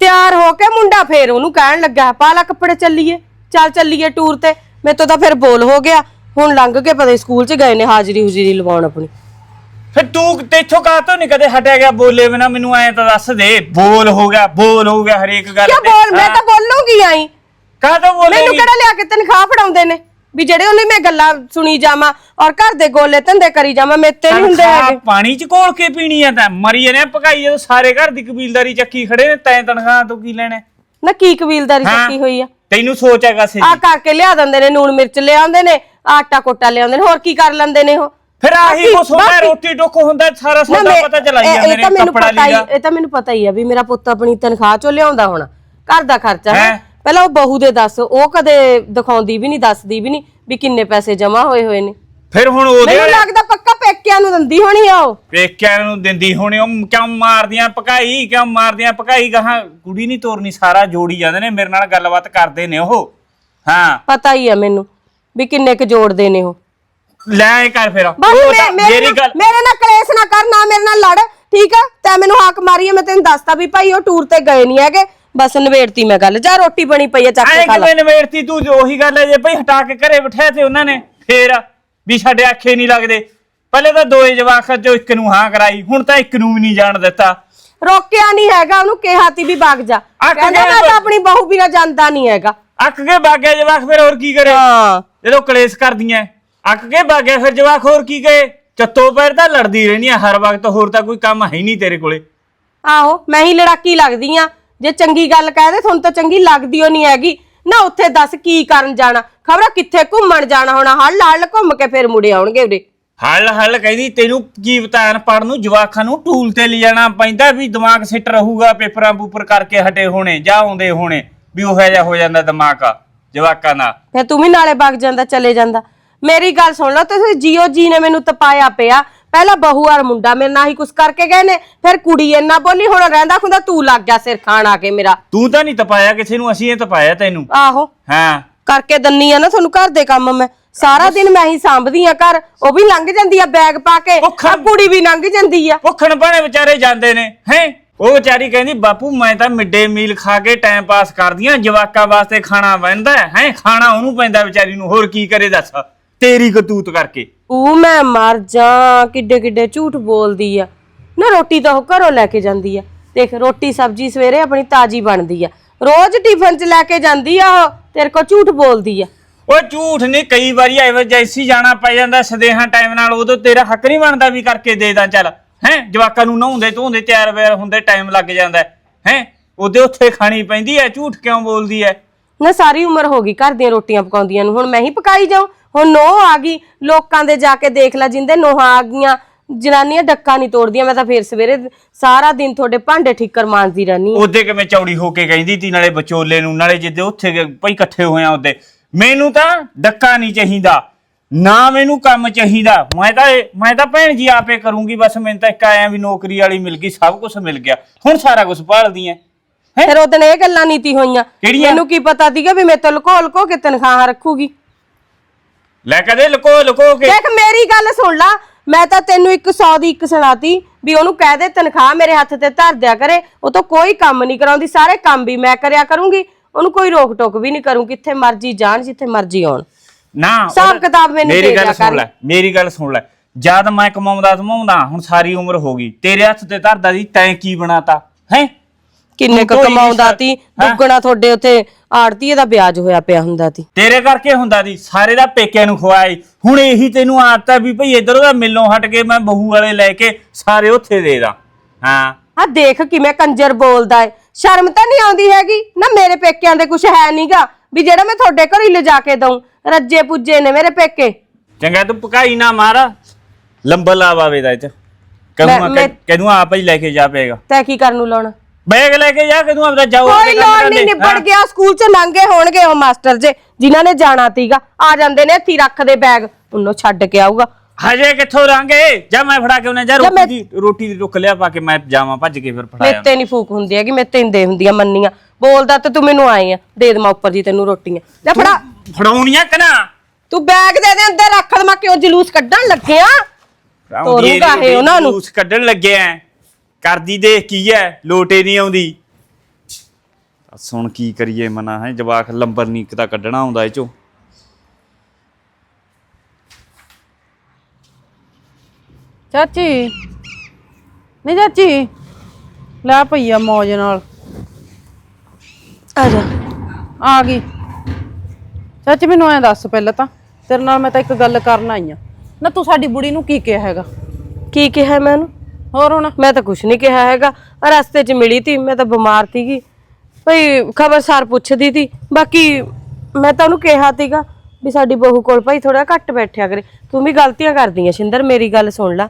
ਤਿਆਰ ਹੋ ਕੇ ਮੁੰਡਾ ਫੇਰ ਉਹਨੂੰ ਕਹਿਣ ਲੱਗਾ ਪਾ ਲਾ ਕੱਪੜੇ ਚੱਲੀਏ ਚੱਲ ਚੱਲੀਏ ਟੂਰ ਤੇ ਮੇਰੇ ਤੋਂ ਤਾਂ ਫਿਰ ਬੋਲ ਹੋ ਗਿਆ ਹੁਣ ਲੰਘ ਕੇ ਪਤਾ ਸਕੂਲ 'ਚ ਗਏ ਨੇ ਹਾਜ਼ਰੀ ਹੁਜਰੀ ਲਵਾਉਣ ਆਪਣੀ। ਫਿਰ ਤੂੰ ਤੇਥੋਂ ਕਾਹਤੋਂ ਨਹੀਂ ਕਦੇ ਹਟਿਆ ਗਿਆ ਬੋਲੇ ਬਿਨਾ ਮੈਨੂੰ ਐਂ ਤਾਂ ਦੱਸ ਦੇ ਬੋਲ ਹੋ ਗਿਆ ਬੋਲ ਹੋ ਗਿਆ ਹਰੇਕ ਗੱਲ ਕਿਆ ਬੋਲ? ਮੈਂ ਤਾਂ ਬੋਲੂਗੀ ਆਈ। ਕਾਹਤੋਂ ਮੈਨੂੰ ਬੋਲੇਗੀ ਕਿਹੜਾ ਲਿਆ ਕੇ ਤਨਖਾਹ ਫੜਾਉਂਦੇ ਨੇ? ਵੀ ਜਿਹੜੇ ਉਹਨੇ ਮੈਂ ਗੱਲਾਂ ਸੁਣੀ ਜਾਵਾਂ ਔਰ ਘਰ ਦੇ ਗੋਲੇ ਧੰਦੇ ਕਰੀ ਜਾਵਾਂ ਮੇਤੇ ਨਹੀਂ ਹੁੰਦੇ ਤਨਖਾਹ ਹੈਗੇ। ਪਾਣੀ ਚ ਘੋਲ ਕੇ ਪੀਣੀ ਆ ਤਾਂ। ਮਰੀ ਜਨੇ ਪਕਾਈ ਜਦੋਂ ਸਾਰੇ ਘਰ ਦੀ ਕਬੀਲਦਾਰੀ ਚੱਕੀ ਖੜੇ ਨੇ ਤੈਂ ਤਨਖਾਹ ਤੋਂ ਕੀ ਲੈਣਾ? ਨਾ ਕੀ ਕਬੀਲਦਾਰੀ ਹਾਂ। ਚੱਕੀ ਹੋਈ ਆ? ਤੈਨੂੰ ਸੋਚ ਹੈਗਾ ਸੇ। ਆ ਕਰਕੇ ਲਿਆ ਦਿੰਦੇ ਨੇ ਨੂਣ ਮਿਰਚ ਲਿਆਉਂਦੇ ਨੇ ਆਟਾ ਕੋਟਾ ਲਿਆਉਂਦੇ ਨੇ ਹੋਰ ਕੀ ਕਰ ਲੈਂਦੇ ਨੇ ਉਹ? ਫਿਰ ਆਹੀ ਬਾਕੀ- ਕੁਛ ਹੁੰਦਾ ਬਾਕੀ- ਰੋਟੀ ਟੁੱਕ ਹੁੰਦਾ ਸਾਰਾ ਨਾ ਸੌਦਾ ਮੈਂ- ਪਤਾ ਚਲਾਈ ਇਹ- ਜਾਂਦੇ ਇਹ ਨੇ ਤਾਂ ਮੈਨੂੰ ਕੱਪੜਾ ਪਤਾ ਹੀ ਲੀੜਾ। ਇਹ ਤਾਂ ਮੈਨੂੰ ਪਤਾ ਹੀ ਆ ਵੀ ਮੇਰਾ ਪੁੱਤ ਆਪਣੀ ਤਨਖਾਹ ਚੋਂ ਲਿਆਉਂਦਾ ਹੋਣਾ ਘਰ ਦਾ ਖਰਚਾ ਹੈ? ਹੈਂ? ਪਹਿਲਾਂ ਉਹ ਬਹੂ ਦੇ ਦੱਸ ਉਹ ਕਦੇ ਦਿਖਾਉਂਦੀ ਵੀ ਨਹੀਂ ਦੱਸਦੀ ਵੀ ਨਹੀਂ ਵੀ ਕਿੰਨੇ ਪੈਸੇ ਜਮਾ ਹੋਏ ਹੋਏ ਨੇ। ਫਿਰ ਹੁਣ ਉਹਦੇ ਮੈਨੂੰ ਲੱਗਦਾ ਪੱਕਾ ਪੇਕਿਆਂ ਨੂੰ ਦਿੰਦੀ ਹੋਣੀ ਆ ਉਹ। ਪੇਕਿਆਂ ਨੂੰ ਦਿੰਦੀ ਹੋਣੀ ਉਹ ਕਿਉਂ ਮਾਰਦੀਆਂ ਪਕਾਈ ਕਿਉਂ ਮਾਰਦੀਆਂ ਪਕਾਈ ਗਾਹਾਂ ਕੁੜੀ ਨਹੀਂ ਤੋਰਨੀ ਸਾਰਾ ਜੋੜੀ ਜਾਂਦੇ ਨੇ ਮੇਰੇ ਨਾਲ ਗੱਲਬਾਤ ਕਰਦੇ ਨੇ ਉਹ। ਹਾਂ। ਪਤਾ ਹੀ ਆ ਮੈਨੂੰ ਵੀ ਕਿੰਨੇ ਕੁ ਜੋੜਦੇ ਨੇ ਉਹ। ਲੈ ਇਹ ਕਰ ਫਿਰ। ਬਸ ਉਹ ਮੈਂ- ਤਾਂ ਮੇਰੇ ਗੱਲ ਮੇਰੇ ਨਾਲ ਕਲੇਸ਼ ਨਾ ਕਰ ਨਾ ਮੇਰੇ ਨਾਲ ਲੜ ਠੀਕ ਆ? ਤੈ ਮੈਨੂੰ ਹਾਕ ਮਾਰੀ ਆ ਮੈਂ ਤੈਨੂੰ ਦੱਸਤਾ ਵੀ ਭਾਈ ਉਹ ਟੂਰ ਤੇ ਗਏ ਨਹੀਂ ਹੈਗੇ। ਬਸ ਨਵੇੜਤੀ ਮੈਂ ਗੱਲ। ਜਾ ਰੋਟੀ ਬਣੀ ਪਈ ਆ ਚੱਕ ਐ ਕੇ ਖਾ ਲੈ। ਕਿਵੇਂ ਨਵੇੜਤੀ ਤੂੰ? ਜੋ ਉਹੀ ਗੱਲ ਹੈ ਜੇ ਭਈ ਹਟਾ ਕੇ ਘਰੇ ਬਿਠਾਇਆ ਤੇ ਉਹਨਾਂ ਨੇ ਫੇਰ ਵੀ ਸਾਡੇ ਆਖੇ ਨਹੀਂ ਲੱਗਦੇ। ਪਹਿਲੇ ਤਾਂ ਦੋਏ ਜਵਾਕਾਂ ਚੋਂ ਇੱਕ ਨੂੰ ਹਾਂ ਕਰਾਈ ਹੁਣ ਤਾਂ ਇੱਕ ਨੂੰ ਵੀ ਨਹੀਂ ਜਾਣ ਦਿੱਤਾ। ਰੋਕਿਆ ਨਹੀਂ ਹੈਗਾ ਉਹਨੂੰ ਕਿਹਾ ਤੀ ਵੀ ਵਗ ਜਾ। ਕਹਿੰਦਾ ਮੈਂ ਤਾਂ ਆਪਣੀ ਬਹੂ ਬਿਨਾ ਜਾਂਦਾ ਨਹੀਂ ਹੈਗਾ। ਅੱਕ ਕੇ ਬਾਗਿਆ ਜਵਾਕ ਫਿਰ ਹੋਰ ਕੀ ਕਰੇ? ਹਾਂ। ਜਦੋਂ ਕਲੇਸ਼ ਕਰਦੀਆਂ। ਅੱਕ ਕੇ ਬਾਗਿਆ ਫਿਰ ਜਵਾਕ ਹੋਰ ਕੀ ਕਹੇ? ਚੱਤੋ ਪੈਰ ਤਾਂ ਲੜਦੀ ਰਹਿੰਦੀ ਆ ਹਰ ਵਕਤ ਹੋਰ ਤਾਂ ਕੋਈ ਕੰਮ ਹੈ ਹੀ ਨਹੀਂ ਤੇਰੇ ਕੋਲੇ। ਆਹੋ ਮੈਂ ਹੀ ਲੜਾਕੀ ਲੱਗਦੀ ਆ। ਜੇ ਚੰਗੀ ਗੱਲ ਕਹਦੇ ਤੁਹਾਨੂੰ ਤਾਂ ਚੰਗੀ ਲੱਗਦੀ ਓ ਨਹੀਂ ਹੈਗੀ। ਨਾ ਉੱਥੇ ਦੱਸ ਕੀ ਕਰਨ ਜਾਣਾ। ਖਬਰ ਕਿੱਥੇ ਘੁੰਮਣ ਜਾਣਾ ਹੋਣਾ? ਹੱਲ ਹੱਲ ਘੁੰਮ ਕੇ ਫਿਰ ਮੁੜੇ ਆਉਣਗੇ ਉਰੇ। ਹੱਲ ਹੱਲ ਕਹਿੰਦੀ ਤੈਨੂੰ ਕੀ ਬਤਾਨ ਪੜਨ ਨੂੰ ਜਵਾਕਾਂ ਨੂੰ ਟੂਲ ਤੇ ਲਿਜਾਣਾ ਪੈਂਦਾ ਵੀ ਦਿਮਾਗ ਸਿੱਟ ਰਹੂਗਾ ਪੇਪਰਾਂ ਪੂਪਰ ਕਰਕੇ ਹਟੇ ਹੋਣੇ ਜਾਂ ਆਉਂਦੇ ਹੋਣੇ ਵੀ ਉਹ ਜਿਹਾ ਹੋ ਜਾਂਦਾ ਦਿਮਾਗ ਆ ਜਵਾਕਾਂ ਦਾ ਫਿਰ ਤੂੰ ਵੀ ਨਾਲੇ ਵਗ ਜਾਂਦਾ ਚਲੇ ਜਾਂਦਾ। ਮੇਰੀ ਗੱਲ ਸੁਣ ਲਓ ਤੁਸੀਂ ਜੀਓ ਜੀ ਨੇ ਮੈਨੂੰ ਤਪਾਇਆ ਪਿਆ। ਪਹਿਲਾਂ ਬਹੂ ਔਰ ਮੁੰਡਾ ਮੇਰੇ ਨਾਲ ਹੀ ਕੁਛ ਕਰਕੇ ਗਏ ਨੇ ਫਿਰ ਕੁੜੀ ਇੰਨਾ ਬੋਲੀ ਹੁਣ ਰਹਿੰਦਾ ਖੁੰਦਾ ਤੂੰ ਲੱਗ ਗਿਆ ਸਿਰ ਖਾਣ ਆ ਕੇ ਮੇਰਾ। ਤੂੰ ਤਾਂ ਨਹੀਂ ਤਪਾਇਆ ਕਿਸੇ ਨੂੰ ਅਸੀਂ ਇਹ ਤਪਾਇਆ ਤੈਨੂੰ। ਆਹੋ। ਹਾਂ। ਕਰਕੇ ਦੰਨੀ ਆ ਨਾ ਤੁਹਾਨੂੰ ਘਰ ਦੇ ਕੰਮ ਮੈਂ। ਸਾਰਾ ਦਿਨ ਮੈਂ ਹੀ ਸਾਂਭਦੀ ਆ ਘਰ ਉਹ ਵੀ ਲੰਘ ਜਾਂਦੀ ਆ ਬੈਗ ਪਾ ਕੇ ਉਹ ਖਾ- ਆ ਕੁੜੀ ਵੀ ਲੰਘ ਜਾਂਦੀ ਆ। ਭੁੱਖਣ ਭਾਣੇ ਵਿਚਾਰੇ ਜਾਂਦੇ ਨੇ ਹੈ? ਉਹ ਵਿਚਾਰੀ ਕਹਿੰਦੀ ਬਾਪੂ ਮੈਂ ਤਾਂ ਮਿੱਡੇ ਮੀਲ ਖਾ ਕੇ ਟਾਈਮ ਪਾਸ ਕਰਦੀਆਂ ਜਵਾਕਾਂ ਵਾਸਤੇ ਖਾਣਾ ਬਣਦਾ ਹੈ? ਖਾਣਾ ਉਹਨੂੰ ਪੈਂਦਾ ਵਿਚਾਰੀ ਨੂੰ ਹੋਰ ਕੀ ਕਰੇ ਦੱਸ? ਤੇਰੀ ਕਤੂਤ ਕਰਕੇ। ਉਹ ਮੈਂ ਮਰ ਜਾ ਕਿੱਡੇ ਕਿੱਡੇ ਝੂਠ ਬੋਲਦੀ ਆ। ਨਾ ਰੋਟੀ ਤਾਂ ਉਹ ਘਰੋਂ ਲੈ ਕੇ ਜਾਂਦੀ ਆ। ਦੇਖ, ਰੋਟੀ, ਸਬਜੀ ਸਵੇਰੇ ਆਪਣੀ ਤਾਜੀ ਬਣਦੀ ਆ। ਰੋਜ਼ ਟਿਫਨ 'ਚ ਲੈ ਕੇ ਜਾਂਦੀ ਆ ਉਹ, ਤੇਰੇ ਕੋਲ ਝੂਠ ਬੋਲਦੀ ਆ। ਉਹ ਝੂਠ ਨਹੀਂ, ਕਈ ਵਾਰੀ ਐਮਰਜੈਂਸੀ ਜਾਣਾ ਪੈ ਜਾਂਦਾ, ਸਦੇਹਾਂ ਟਾਈਮ ਨਾਲ, ਉਦੋਂ ਤੇਰਾ ਹੱਕ ਨਹੀਂ ਬਣਦਾ ਵੀ ਕਰਕੇ ਦੇ ਦਾਂ, ਚੱਲ, ਹੈ, ਜਵਾਕਾਂ ਨੂੰ ਨਹਾਉਂਦੇ ਧੋਂਦੇ ਤਿਆਰ ਵੈਰ ਹੁੰਦੇ ਟਾਈਮ ਲੱਗ ਜਾਂਦਾ, ਹੈ, ਉਹਦੇ ਉੱਥੇ ਖਾਣੀ ਪੈਂਦੀ ਐ, ਝੂਠ ਕਿਉਂ ਬੋਲਦੀ ਐ? ਨਾ ਸਾਰੀ ਉਮਰ ਹੋ ਗਈ ਘਰ ਦੀਆਂ ਰੋਟੀਆਂ ਪਕਾਉਂਦੀਆਂ ਨੂੰ। ਹੁਣ ਮੈਂ ਹੀ ਪਕਾਈ ਜਾਉਂ ਹੁਣ ਨੋ ਆ ਗਈ। ਲੋਕਾਂ ਦੇ ਜਾ ਕੇ ਦੇਖ ਲੈ ਜਿੰਦੇ ਨੋਹਾਂ ਆ ਗਈਆਂ। ਜਨਾਨੀਆਂ ਡੱਕਾ ਨਹੀਂ ਤੋੜਦੀਆਂ। ਮੈਂ ਤਾਂ ਫੇਰ ਸਵੇਰੇ ਸਾਰਾ ਦਿਨ ਤੁਹਾਡੇ ਭਾਂਡੇ ਠੀਕਰ ਮਾਂਜਦੀ ਰਹਿਣੀ ਉਹਦੇ ਕਿਵੇਂ ਚੌੜੀ ਹੋ ਕੇ ਕਹਿੰਦੀ ਤੀ ਨਾਲੇ ਵਿਚੋਲੇ ਨੂੰ ਨਾਲੇ ਜਿੱਦੇ ਉੱਥੇ ਗਏ, ਭਾਈ ਇਕੱਠੇ ਹੋਇਆ ਉਹਦੇ। ਮੈਨੂੰ ਤਾਂ ਡੱਕਾ ਨਹੀਂ ਚਾਹੀਦਾ। ਨਾ ਮੈਨੂੰ ਕੰਮ ਚਾਹੀਦਾ। ਮੈਂ ਤਾਂ ਇਹ- ਮੈਂ ਤਾਂ ਭੈਣ ਜੀ ਆਪੇ ਕਰੂੰਗੀ। ਬਸ ਮੈਨੂੰ ਤਾਂ ਇੱਕ ਆਇਆ ਵੀ ਨੌਕਰੀ ਵਾਲੀ ਮਿਲ ਗਈ ਸਭ ਕੁਝ ਮਿਲ ਗਿਆ। ਹੁਣ ਸਾਰਾ ਕੁਝ ਭਾਲਦੀ ਐ। ਫਿਰ ਉਹਦਨ ਇਹ ਗੱਲਾਂ ਨੀਤੀ ਹੋਈਆਂ। ਕਿਹੜੀਆਂ? ਮੈਨੂੰ ਕੀ ਪਤਾ ਸੀਗਾ ਵੀ ਮੈਂ ਤਾਂ ਲੁਕੋ ਲੁਕੋ ਕੇ ਤਨਖਾਹਾਂ ਰੱਖੂਗੀ। ਲੈ ਕਦੇ ਲੁਕੋ ਲੁਕੋ ਕੇ। ਦੇਖ ਮੇਰੀ ਗੱਲ ਸੁਣ ਲਾ। ਮੈਂ ਤਾਂ ਤੈਨੂੰ ਇੱਕ 100 ਦੀ ਇੱਕ ਸੁਣਾਤੀ ਵੀ ਉਹਨੂੰ ਕਹਿ ਦੇ ਤਨਖਾਹ ਮੇਰੇ ਹੱਥ ਤੇ ਧਰ ਦਿਆ ਕਰੇ। ਉਹ ਤੋਂ ਕੋਈ ਕੰਮ ਨਹੀਂ ਕਰਾਉਂਦੀ ਸਾਰੇ ਕੰਮ ਵੀ ਮੈਂ ਕਰਿਆ ਕਰੂੰਗੀ। ਉਹਨੂੰ ਕੋਈ ਰੋਕ ਟੋਕ ਵੀ ਨਹੀਂ ਕਰੂੰ ਕਿੱਥੇ ਮਰਜ਼ੀ ਜਾਣ ਜਿੱਥੇ ਮਰਜ਼ੀ ਆਉਣ। ਨਾ ਹਿਸਾਬ ਉਹਦਾ- ਕਿਤਾਬ ਮੈਨੂੰ ਮੇਰੀ ਦੇ ਗੱਲ ਦਿਆ ਸੁਣ ਕਰ। ਲੈ ਮੇਰੀ ਗੱਲ ਸੁਣ ਲੈ। ਜਦ ਮੈਂ ਕਮਾਉਂਦਾ ਧਮਾਉਂਦਾ ਹੁਣ ਸਾਰੀ ਉਮਰ ਹੋ ਗਈ। ਤੇਰੇ ਹੱਥ ਤੇ ਧਰਦਾ ਦੀ ਤੈਂ ਕੀ ਬਣਾਤਾ? ਹੈ? ਕਿੰਨੇ ਕੁ ਕਮਾਉਂਦਾ ਤੀ? ਦੁੱਗਣਾ ਤੁਹਾਡੇ ਉੱਥੇ ਆੜਤੀਏ ਦਾ ਵਿਆਜ ਹੋਇਆ ਪਿਆ ਹੁੰਦਾ ਤੀ। ਤੇਰੇ ਕਰਕੇ ਹੁੰਦਾ ਦੀ ਸਾਰੇ ਦਾ ਪੇਕਿਆਂ ਨੂੰ ਖਵਾਈ ਹੁਣ ਇਹੀ ਤੈਨੂੰ ਆਦਤ ਹੈ ਵੀ ਭਈ ਇਧਰ ਉਹਦਾ ਮਿਲੋਂ ਹਟ ਕੇ ਮੈਂ ਬਹੂ ਵਾਲੇ ਲੈ ਕੇ ਸਾਰੇ ਉੱਥੇ ਦੇ ਦਾਂ। ਹਾਂ। ਆ ਦੇਖ ਕਿਵੇਂ ਕੰਜਰ ਬੋਲਦਾ ਏ। ਸ਼ਰਮ ਤਾਂ ਨਹੀਂ ਆਉਂਦੀ ਹੈਗੀ? ਨਾ ਮੇਰੇ ਪੇਕਿਆਂ ਦੇ ਕੁਝ ਹੈ ਨਹੀਂਗਾ ਵੀ ਜਿਹੜਾ ਮੈਂ ਤੁਹਾਡੇ ਘਰ ਹੀ ਲਿਜਾ ਕੇ ਦਊਂ ਰੱਜੇ ਪੁੱਜੇ ਨੇ ਮੇਰੇ ਪੇਕੇ। ਚੰਗਾ ਤੂੰ ਪਕਾਈ ਨਾ ਮਾਰ। ਲੰਬਾ ਲਾਵਾਵੇ ਦਾ ਇਹ ਚ। ਮੈਂ- ਕਹੂੰ ਮੈਂ- ਕਹੂੰ ਆਪ ਹੀ ਲੈ ਕੇ ਜਾ ਪਏਗਾ। ਤੈ ਕੀ ਕਰਨ ਨੂੰ ਲਾਉਣਾ? ਬੈਗ ਲੈ ਕੇ ਜਾ ਕਹੂੰ ਆਪਦਾ ਜਾਓ ਕੋਈ ਲੋੜ ਨਹੀਂ। ਨਿਬੜ। ਗਿਆ ਸਕੂਲ ਚ ਲੰਘੇ ਹੋਣਗੇ ਉਹ ਮਾਸਟਰ ਜੇ ਜਿਨ੍ਹਾਂ ਨੇ ਜਾਣਾ ਤੀਗਾ। ਆ ਜਾਂਦੇ ਨੇ ਇੱਥੇ ਰੱਖਦੇ ਬੈਗ। ਉਹਨੂੰ ਛੱਡ ਕੇ ਆਊਗਾ। ਹਜੇ ਕਿੱਥੋਂ ਰਾਂਗੇ ਜਾ ਮੈਂ ਫੜਾ ਕੇ ਉਹਨੇ ਜਾ ਜਾ ਰੋਟੀ ਦੀ ਰੋਟੀ ਦੀ ਰੁੱਕ ਲਿਆ ਪਾ ਕੇ ਮੈਂ ਜਾਵਾਂ ਭੱਜ ਕੇ ਫਿਰ ਫੜਾਇਆ। ਮੇਤੇ ਨਹੀਂ ਫੂਕ ਹੁੰਦੀ ਹੈਗੀ ਮੇਤੇ ਨਹੀਂ ਦੇ ਹੁੰਦੀਆਂ ਮੰਨੀਆਂ। ਬੋਲਦਾ ਤੇ ਤੂੰ ਮੈਨੂੰ ਆਏ ਆ ਦੇ ਦੇਵਾਂ ਉੱਪਰ ਦੀ ਤੈਨੂੰ ਰੋਟੀਆਂ। ਲੈ ਫੜਾ। ਫੜਾਉਣੀਆਂ ਕਨਾ ਤੂੰ ਬੈਗ ਦੇ ਦੇ ਅੰਦਰ ਰੱਖ ਦਮਾ ਕਿਉਂ ਜਲੂਸ ਕੱਢਣ ਲੱਗਿਆ? ਤੋਰੂਗਾ ਇਹ ਉਹਨਾਂ ਨੂੰ। ਜਲੂਸ ਕੱਢਣ ਲੱਗਿਆ। ਕਰਦੀ ਦੇਖ ਕੀ ਹੈ ਲੋਟੇ ਨਹੀਂ ਆਉਂਦੀ। ਸੁਣ ਕੀ ਕਰੀਏ ਮਨਾ ਹੈ ਜਵਾਕ ਲੰਬਰ ਨਹੀਂ ਇੱਕ ਤਾਂ ਕੱਢਣਾ ਆਉਂਦਾ ਇਹ ਚੋਂ। ਚਾਚੀ ਨਹੀਂ ਚਾਚੀ ਲੈ ਪਈਆ ਮੌਜ ਨਾਲ। ਆ ਜਾ ਆ ਗਈ। ਚਾਚੀ ਮੈਨੂੰ ਐਂ ਦੱਸ ਪਹਿਲਾਂ ਤਾਂ ਤੇਰੇ ਨਾਲ ਮੈਂ ਤਾਂ ਇੱਕ ਗੱਲ ਕਰਨ ਆਈ ਆ। ਨਾ ਤੂੰ ਸਾਡੀ ਬੁੜੀ ਨੂੰ ਕੀ ਕਿਹਾ ਹੈਗਾ? ਕੀ ਕਿਹਾ ਮੈਂ ਉਹਨੂੰ? ਹੋਰ ਹੁਣ? ਮੈਂ ਤਾਂ ਕੁਝ ਨਹੀਂ ਕਿਹਾ ਹੈਗਾ। ਰਸਤੇ 'ਚ ਮਿਲੀ ਤੀ ਮੈਂ ਤਾਂ ਬਿਮਾਰ ਸੀਗੀ। ਭਈ ਖਬਰਸਾਰ ਪੁੱਛਦੀ ਤੀ। ਬਾਕੀ ਮੈਂ ਤਾਂ ਉਹਨੂੰ ਕਿਹਾ ਤੀਗਾ ਵੀ ਸਾਡੀ ਬਹੂ ਕੋਲ ਭਾਈ ਥੋੜਾ ਘੱਟ ਬੈਠਿਆ ਕਰੇ। ਤੂੰ ਵੀ ਗਲਤੀਆਂ ਕਰਦੀ ਆਂ ਸ਼ਿੰਦਰ ਮੇਰੀ ਗੱਲ ਸੁਣ ਲੈ।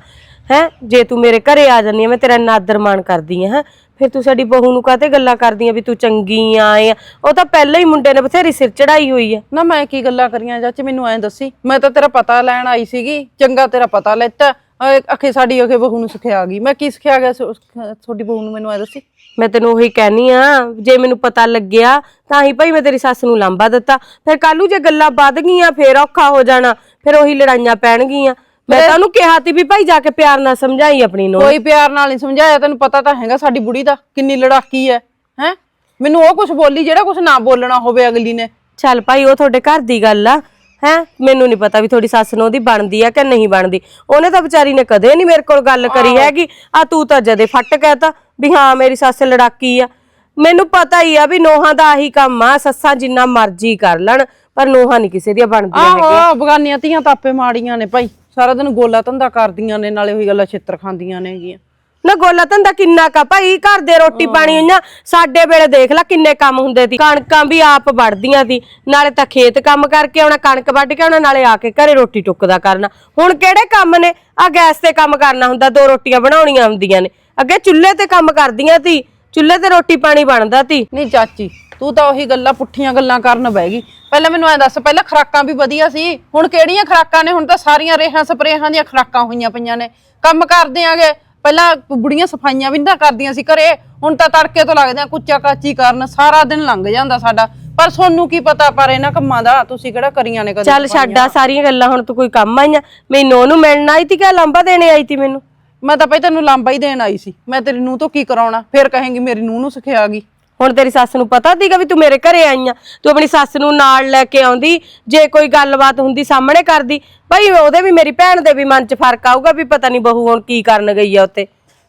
ਹੈ ਜੇ ਤੂੰ ਮੇਰੇ ਘਰੇ ਆ ਜਾਂਦੀ ਆ ਮੈਂ ਤੇਰਾ ਨਾਦਰ ਮਾਣ ਕਰਦੀ ਆ ਹੈ। ਫਿਰ ਤੂੰ ਸਾਡੀ ਬਹੂ ਨੂੰ ਕਾਹਤੇ ਗੱਲਾਂ ਕਰਦੀ ਆ ਵੀ ਤੂੰ ਚੰਗੀ ਆਏ ਆ। ਉਹ ਤਾਂ ਪਹਿਲਾਂ ਹੀ ਮੁੰਡੇ ਨੇ ਬਥੇਰੀ ਸਿਰ ਚੜਾਈ ਹੋਈ ਆ। ਨਾ ਮੈਂ ਕੀ ਗੱਲਾਂ ਕਰੀਆਂ ਚਾਚੀ ਮੈਨੂੰ ਐਂ ਦੱਸੀ। ਮੈਂ ਤਾਂ ਤੇਰਾ ਪਤਾ ਲੈਣ ਆਈ ਸੀਗੀ ਚੰਗਾ ਤੇਰਾ ਪਤਾ ਲੈਤਾ। ਅਖੇ ਸਾਡੀ ਅਖੇ ਬਹੂ ਨੂੰ ਸਿਖਿਆ ਗਈ। ਮੈਂ ਕੀ ਸਿਖਿਆ ਗਿਆ ਤੁਹਾਡੀ ਬਹੂ ਨੂੰ ਮੈਨੂੰ ਐਂ ਦੱਸੀ? ਮੈਂ ਤੈਨੂੰ ਉਹੀ ਕਹਿਨੀ ਆ ਜੇ ਮੈਨੂੰ ਪਤਾ ਲੱਗਿਆ ਤਾਂ ਹੀ ਭਾਈ ਮੈਂ ਤੇਰੀ ਸੱਸ ਨੂੰ ਲਾਂਬਾ ਦਿੱਤਾ। ਫਿਰ ਕੱਲੂ ਜੇ ਗੱਲਾਂ ਵੱਧ ਗਈਆਂ ਫੇਰ ਔਖਾ ਹੋ ਜਾਣਾ ਫਿਰ ਉਹੀ ਲੜਾਈਆਂ ਪੈਣਗੀਆਂ। ਮੈਂ ਤਾਂ ਉਹਨੂੰ ਕਿਹਾ ਤੀ ਵੀ ਭਾਈ ਜਾ ਕੇ ਪਿਆਰ ਨਾਲ ਸਮਝਾਈ ਆਪਣੀ ਨੂੰ। ਕੋਈ ਪਿਆਰ ਨਾਲ ਨਹੀਂ ਸਮਝਾਇਆ ਤੈਨੂੰ ਪਤਾ ਤਾਂ ਹੈਗਾ ਸਾਡੀ ਬੁੜੀ ਦਾ ਕਿੰਨੀ ਲੜਾਕੀ ਹੈ ਹੈ? ਮੈਨੂੰ ਉਹ ਕੁਝ ਬੋਲੀ ਜਿਹੜਾ ਕੁਝ ਨਾ ਬੋਲਣਾ ਹੋਵੇ ਅਗਲੀ ਨੇ। ਚੱਲ ਭਾਈ ਉਹ ਤੁਹਾਡੇ ਘਰ ਦੀ ਗੱਲ ਆ। ਹੈ? ਮੈਨੂੰ ਨਹੀਂ ਪਤਾ ਵੀ ਤੁਹਾਡੀ ਸੱਸ ਨੂੰ ਉਹਦੀ ਬਣਦੀ ਆ ਕਿ ਨਹੀਂ ਬਣਦੀ। ਉਹਨੇ ਤਾਂ ਵਿਚਾਰੀ ਨੇ ਕਦੇ ਨਹੀਂ ਮੇਰੇ ਕੋਲ ਗੱਲ ਕਰੀ ਹੈਗੀ। ਆ ਤੂੰ ਤਾਂ ਜਦੇ ਫੱਟ ਕਹਿਤਾ ਵੀ ਹਾਂ ਮੇਰੀ ਸੱਸ ਲੜਾਕੀ ਆ। ਮੈਨੂੰ ਪਤਾ ਹੀ ਆ ਵੀ ਨੋਹਾਂ ਦਾ ਆਹੀ ਕੰਮ ਆ ਸੱਸਾਂ ਜਿੰਨਾ ਮਰਜ਼ੀ ਕਰ ਲੈਣ ਪਰ ਨੋਹਾਂ ਨਹੀਂ ਕਿਸੇ ਦੀਆਂ ਬਣਦੀਆਂ ਆਹੋ ਬਗਾਨੀਆਂ ਧੀਆਂ ਤਾਪੇ ਮਾੜੀਆਂ ਨੇ ਭਾਈ। ਸਾਰਾ ਦਿਨ ਗੋਲਾ ਧੰਦਾ ਕਰਦੀਆਂ ਨੇ ਨਾਲੇ ਉਹੀ ਗੱਲਾਂ ਛਿੱਤਰ ਖਾਂਦੀਆਂ ਨੇਗੀਆਂ। ਨਾ ਗੋਲਾ ਧੰਦਾ ਕਿੰਨਾ ਕਾ ਭਾਈ ਘਰ ਦੇ ਰੋਟੀ ਪਾਣੀ ਉਹਨਾਂ ਸਾਡੇ ਵੇਲੇ ਦੇਖ ਲੈ ਕਿੰਨੇ ਕੰਮ ਹੁੰਦੇ ਸੀ। ਕਣਕਾਂ ਵੀ ਆਪ ਵੜਦੀਆਂ ਸੀ ਨਾਲੇ ਤਾਂ ਖੇਤ ਕੰਮ ਕਰਕੇ ਆਉਣਾ ਕਣਕ ਵੱਢ ਕੇ ਆਉਣਾ ਨਾਲੇ ਆ ਕੇ ਘਰੇ ਰੋਟੀ ਟੁੱਕਦਾ ਕਰਨਾ। ਹੁਣ ਕਿਹੜੇ ਕੰਮ ਨੇ? ਆ ਗੈਸ ਤੇ ਕੰਮ ਕਰਨਾ ਹੁੰਦਾ ਦੋ ਰੋਟੀਆਂ ਬਣਾਉਣੀਆਂ ਹੁੰਦੀਆਂ ਨੇ। ਅੱਗੇ ਚੁੱਲ੍ਹੇ ਤੇ ਕੰਮ ਕਰਦੀਆਂ ਸੀ ਚੁੱਲ੍ਹੇ ਤੇ ਰੋਟੀ ਪਾਣੀ ਬਣਦਾ ਸੀ। ਨਹੀਂ ਚਾਚੀ ਤੂੰ ਤਾਂ ਉਹੀ ਗੱਲਾਂ ਪੁੱਠੀਆਂ ਗੱਲਾਂ ਕਰਨ ਬਹਿ ਗਈ। ਪਹਿਲਾਂ ਮੈਨੂੰ ਐ ਦੱਸ ਪਹਿਲਾਂ ਖਰਾਕਾਂ ਵੀ ਵਧੀਆ ਸੀ ਹੁਣ ਕਿਹੜੀਆਂ ਖਰਾਕਾਂ ਨੇ? ਹੁਣ ਤਾਂ ਸਾਰੀਆਂ ਰੇਹਾਂ ਸਪਰੇਹਾਂ ਦੀਆਂ ਖਰਾਕਾਂ ਹੋਈਆਂ ਪਈਆਂ ਨੇ। ਕੰਮ ਕਰਦੇ ਆਂਗੇ ਪਹਿਲਾਂ ਬੁੜੀਆਂ ਸਫਾਈਆਂ ਵੀ ਨਾ ਕਰਦੀਆਂ ਸੀ ਘਰੇ ਹੁਣ ਤਾਂ ਤੜਕੇ ਤੋਂ ਲੱਗਦੇ ਆ ਕੁੱਚਾ ਕਾਚੀ ਕਰਨ ਸਾਰਾ ਦਿਨ ਲੰਘ ਜਾਂਦਾ ਸਾਡਾ। ਪਰ ਸੋਨੂੰ ਕੀ ਪਤਾ ਪਰ ਇਹਨਾਂ ਕੰਮਾਂ ਦਾ ਤੁਸੀਂ ਕਿਹੜਾ ਕਰੀਆਂ ਨੇ ਕਦੇ ਚੱਲ ਛੱਡ ਸਾਰੀਆਂ ਗੱਲਾਂ ਹੁਣ ਤੂੰ ਕੋਈ ਕੰਮ ਆਈਆਂ। ਮੈਨੂੰ ਉਹਨੂੰ ਮਿਲਣ ਆਈ ਸੀ ਕਿ ਲਾਂਬਾ ਦੇਣੇ ਆਈ ਸੀ ਮੈਨੂੰ? ਮੈਂ ਤਾਂ ਭਾਈ ਤੈਨੂੰ ਲਾਂਬਾ ਹੀ ਦੇਣ ਆਈ ਸੀ। ਮੈਂ ਤੇਰੀ ਨੂੰਹ ਤੋਂ ਕੀ ਕਰਾਉਣਾ? ਫਿਰ ਕਹੇਂਗੀ ਮੇਰੀ ਨੂੰਹ ਨੂੰ ਸਿਖਿਆ ਗਈ। ਹੁਣ ਤੇਰੀ ਸੱਸ ਨੂੰ ਪਤਾ ਸੀਗਾ ਵੀ ਤੂੰ ਮੇਰੇ ਘਰੇ ਆਈ ਆ। ਤੂੰ ਆਪਣੀ ਸੱਸ ਨੂੰ ਨਾਲ ਲੈ ਕੇ ਆਉਂਦੀ ਜੇ ਕੋਈ ਗੱਲਬਾਤ ਹੁੰਦੀ ਸਾਹਮਣੇ ਕਰਦੀ। ਭਾਈ ਉਹਦੇ ਵੀ ਮੇਰੀ ਭੈਣ ਦੇ ਵੀ ਮਨ 'ਚ ਫ਼ਰਕ ਆਊਗਾ ਵੀ ਪਤਾ ਨਹੀਂ ਬਹੂ ਹੁਣ ਕੀ ਕਰਨ ਗਈ ਆ ਉੱਥੇ।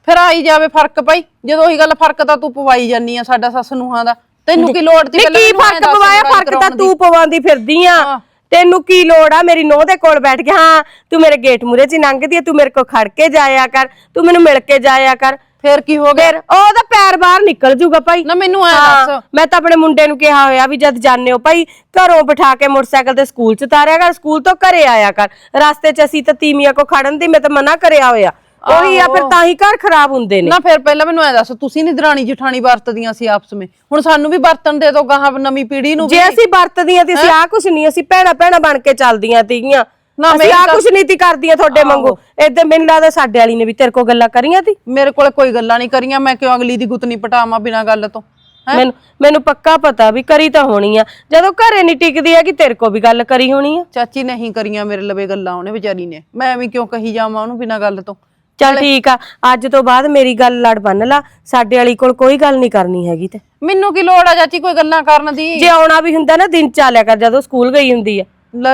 ਫਿਰ ਆਈ ਜਾਵੇ ਫ਼ਰਕ ਭਾਈ ਜਦੋਂ ਉਹੀ ਗੱਲ ਫ਼ਰਕ ਤਾਂ ਤੂੰ ਪਵਾਈ ਜਾਨੀ ਆ ਸਾਡਾ ਸੱਸ ਨੂੰਹਾਂ ਦਾ। ਤੈਨੂੰ ਕੀ ਲੋੜ ਤੀ ਨਹੀਂ ਕੀ ਮੈਨੂੰ ਐਂ ਫ਼ਰਕ ਦੱਸ ਪਵਾਇਆ? ਲੜਾਈ ਫ਼ਰਕ ਤਾਂ ਕਰਾਉਣ ਦੀ। ਤੂੰ ਪਵਾਉਂਦੀ ਫਿਰਦੀ ਆ। ਹਾਂ। ਤੈਨੂੰ ਕੀ ਲੋੜ ਆ ਮੇਰੀ ਨੋਹ ਦੇ ਕੋਲ ਬੈਠ ਕੇ? ਹਾਂ ਤੂੰ ਮੇਰੇ ਗੇਟ ਮੂਰੇ 'ਚ ਹੀ ਲੰਘਦੀ ਆ ਤੂੰ ਮੇਰੇ ਕੋਲ ਖੜ ਕੇ ਜਾਇਆ ਕਰ ਤੂੰ ਮੈਨੂੰ ਮਿਲ ਕੇ ਜਾਇਆ ਕਰ। ਫੇਰ ਕੀ ਹੋ ਗਿਆ? ਫਿਰ ਉਹਦਾ ਪੈਰ ਬਾਹਰ ਨਿਕਲ ਜੂਗਾ ਭਾਈ। ਨਾ ਮੈਨੂੰ ਐ ਹਾਂ, ਦੱਸ। ਮੈਂ ਤਾਂ ਆਪਣੇ ਮੁੰਡੇ ਨੂੰ ਕਿਹਾ ਹੋਇਆ ਵੀ ਜਦ ਜਾਂਦੇ ਹੋ ਭਾਈ ਘਰੋਂ ਬਿਠਾ ਕੇ ਮੋਟਰਸਾਈਕਲ ਤੇ ਸਕੂਲ ਚ ਤਾਰਿਆ ਕਰ ਸਕੂਲ ਤੋਂ ਘਰੇ ਆਇਆ ਕਰ। ਰਸਤੇ ਚ ਅਸੀਂ ਤਾਂ ਤੀਮੀਆਂ ਕੋ ਖੜਨ ਦੀ ਮੈਂ ਤਾਂ ਮਨਾ ਕਰਿਆ ਹੋਇਆ। ਉਹੀ ਆ ਫਿਰ ਤਾਂ ਹੀ ਘਰ ਖਰਾਬ ਹੁੰਦੇ ਨੇ। ਨਾ ਫਿਰ ਪਹਿਲਾਂ ਮੈਨੂੰ ਐ ਦੱਸ ਤੁਸੀਂ ਨਹੀਂ ਦਰਾਣੀ ਜਠਾਣੀ ਵਰਤਦੀਆਂ ਸੀ ਆਪਸ ਵਿੱਚ। ਹੁਣ ਸਾਨੂੰ ਵੀ ਵਰਤਣ ਦੇ ਦੋ ਗਾਹਾਂ ਨਵੀਂ ਪੀੜ੍ਹੀ ਨੂੰ ਵੀ। ਜੇ ਅਸੀਂ ਵਰਤਦੀਆਂ ਤੇ ਅਸੀਂ ਆ ਕੁਛ ਨਹੀਂ ਅਸੀਂ ਭੈਣਾ ਭੈਣਾ ਬਣ ਕੇ ਚੱਲਦੀਆਂ ਤੀਗੀਆਂ। ਨਾ, ਮੇਰੀ ਆ ਕੁਛ ਨਹੀਂ ਤੀ ਕਰਦੀਆਂ ਤੁਹਾਡੇ ਵਾਂਗੂ। ਏਦਾਂ ਮੈਨੂੰ ਲੱਗਦਾ ਸਾਡੇ ਵਾਲੀ ਨੇ ਵੀ ਤੇਰੇ ਕੋ ਗੱਲਾਂ ਕਰੀਆਂ ਤੀ। ਮੇਰੇ ਕੋਲ ਕੋਈ ਗੱਲਾਂ ਨਹੀਂ ਕਰੀਆਂ ਮੈਂ ਕਿਉਂ ਅਗਲੀ ਦੀ ਗੁੱਤ ਨਹੀਂ ਪਟਾਵਾਂ ਬਿਨਾਂ ਗੱਲ ਤੋਂ? ਮੈਨੂੰ ਮੈਨੂੰ ਪੱਕਾ ਪਤਾ ਵੀ ਕਰੀ ਤਾਂ ਹੋਣੀ ਆ। ਜਦੋਂ ਘਰੇ ਨਹੀਂ ਟਿਕਦੀ ਆ ਕਿ ਤੇਰੇ ਕੋ ਵੀ ਗੱਲ ਕਰੀ ਹੋਣੀ ਆ। ਚਾਚੀ ਨਹੀਂ ਕਰੀਆਂ ਮੇਰੇ ਲਵੇ ਗੱਲਾਂ ਉਹਨੇ ਵਿਚਾਰੀ ਨੇ। ਮੈਂ ਐਵੇਂ ਕਿਉਂ ਕਹੀ ਜਾਵਾਂ ਉਹਨੂੰ ਬਿਨਾਂ ਗੱਲ ਤੋਂ? ਚੱਲ ਠੀਕ ਆ ਅੱਜ ਤੋਂ ਬਾਅਦ ਮੇਰੀ ਗੱਲ ਲੜ ਬੰਨ ਲਾ। ਸਾਡੇ ਵਾਲੀ ਕੋਲ ਕੋਈ ਗੱਲ ਨਹੀਂ ਕਰਨੀ ਹੈਗੀ ਤੇ। ਮੈਨੂੰ ਕੀ ਲੋੜ ਆ ਚਾਚੀ ਕੋਈ ਗੱਲਾਂ ਕਰਨ ਦੀ? ਜੇ ਆਉਣਾ ਵੀ ਹੁੰਦਾ ਨਾ ਦਿਨ ਚ ਆ ਲਿਆ ਕਰ ਜਦੋਂ ਸਕੂਲ ਗਈ ਹੁੰਦੀ ਆ।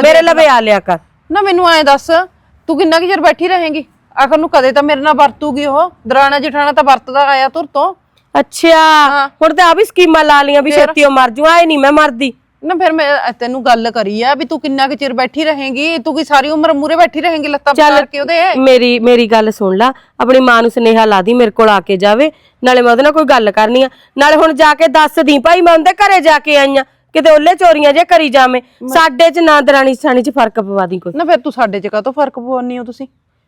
ਮੇਰੇ ਲਵੇ ਆ ਲਿਆ ਕਰ। ਨਾ ਮੈਨੂੰ ਐ ਦੱਸ ਤੂੰ ਕਿੰਨਾ ਕੁ ਚਿਰ ਬੈਠੀ ਰਹੇਂਗੀ? ਆਖਰ ਨੂੰ ਕਦੇ ਤਾਂ ਮੇਰੇ ਨਾਲ ਵਰਤੂਗੀ ਉਹ? ਦਰਾਣਾ ਜਠਾਣਾ ਤਾਂ ਵਰਤਦਾ ਆਇਆ ਤੁਰ ਤੋਂ। ਅੱਛਾ ਹੁਣ ਤਾਂ ਆ ਵੀ ਸਕੀਮਾਂ ਲਾ ਲੀਆਂ ਵੀ ਛੇਤੀ ਉਹ ਮਰ ਜੂ ਆਏ ਨਹੀਂ ਮੈਂ ਮਰਦੀ। ਨਾ ਫਿਰ ਮੈਂ ਤੈਨੂੰ ਗੱਲ ਕਰੀ ਆ ਵੀ ਤੂੰ ਕਿੰਨਾ ਕੁ ਚਿਰ ਬੈਠੀ ਰਹੇਂਗੀ? ਤੂੰ ਕੀ ਸਾਰੀ ਉਮਰ ਮੂਰੇ ਬੈਠੀ ਰਹੇਂਗੀ ਲੱਤਾਂ ਪਸਾਰ ਕੇ ਉਹਦੇ? ਮੇਰੀ ਮੇਰੀ ਗੱਲ ਸੁਣ ਲਾ ਆਪਣੀ ਮਾਂ ਨੂੰ ਸੁਨੇਹਾ ਲਾ ਦੀ ਮੇਰੇ ਕੋਲ ਆ ਕੇ ਜਾਵੇ ਨਾਲੇ ਮੈਂ ਉਹਦੇ ਨਾਲ ਕੋਈ ਗੱਲ ਕਰਨੀ ਆ। ਨਾਲੇ ਹੁਣ ਜਾ ਕੇ ਦੱਸ ਦੀ ਭਾਈ ਮੈਂ ਉਹਦੇ ਘਰੇ ਜਾ ਕੇ ਆਈ ਆ। ਕਿਤੇ ਉਹਲੇ ਚੋਰੀਆਂ ਜੇ ਕਰੀ ਜਾਵੇਂ ਸਾਡੇ ਚ ਨਾ ਦਰਾਣੀ ਸਾਣੀ ਚ ਫ਼ਰਕ ਪਵਾ ਦੀ ਕੋਈ। ਨਾ ਫਿਰ ਤੂੰ ਸਾਡੇ ਚ ਕਾਹਤੋਂ ਫ਼ਰਕ ਪਵਾਉਣੀ ਹੋ ਤੁਸੀਂ?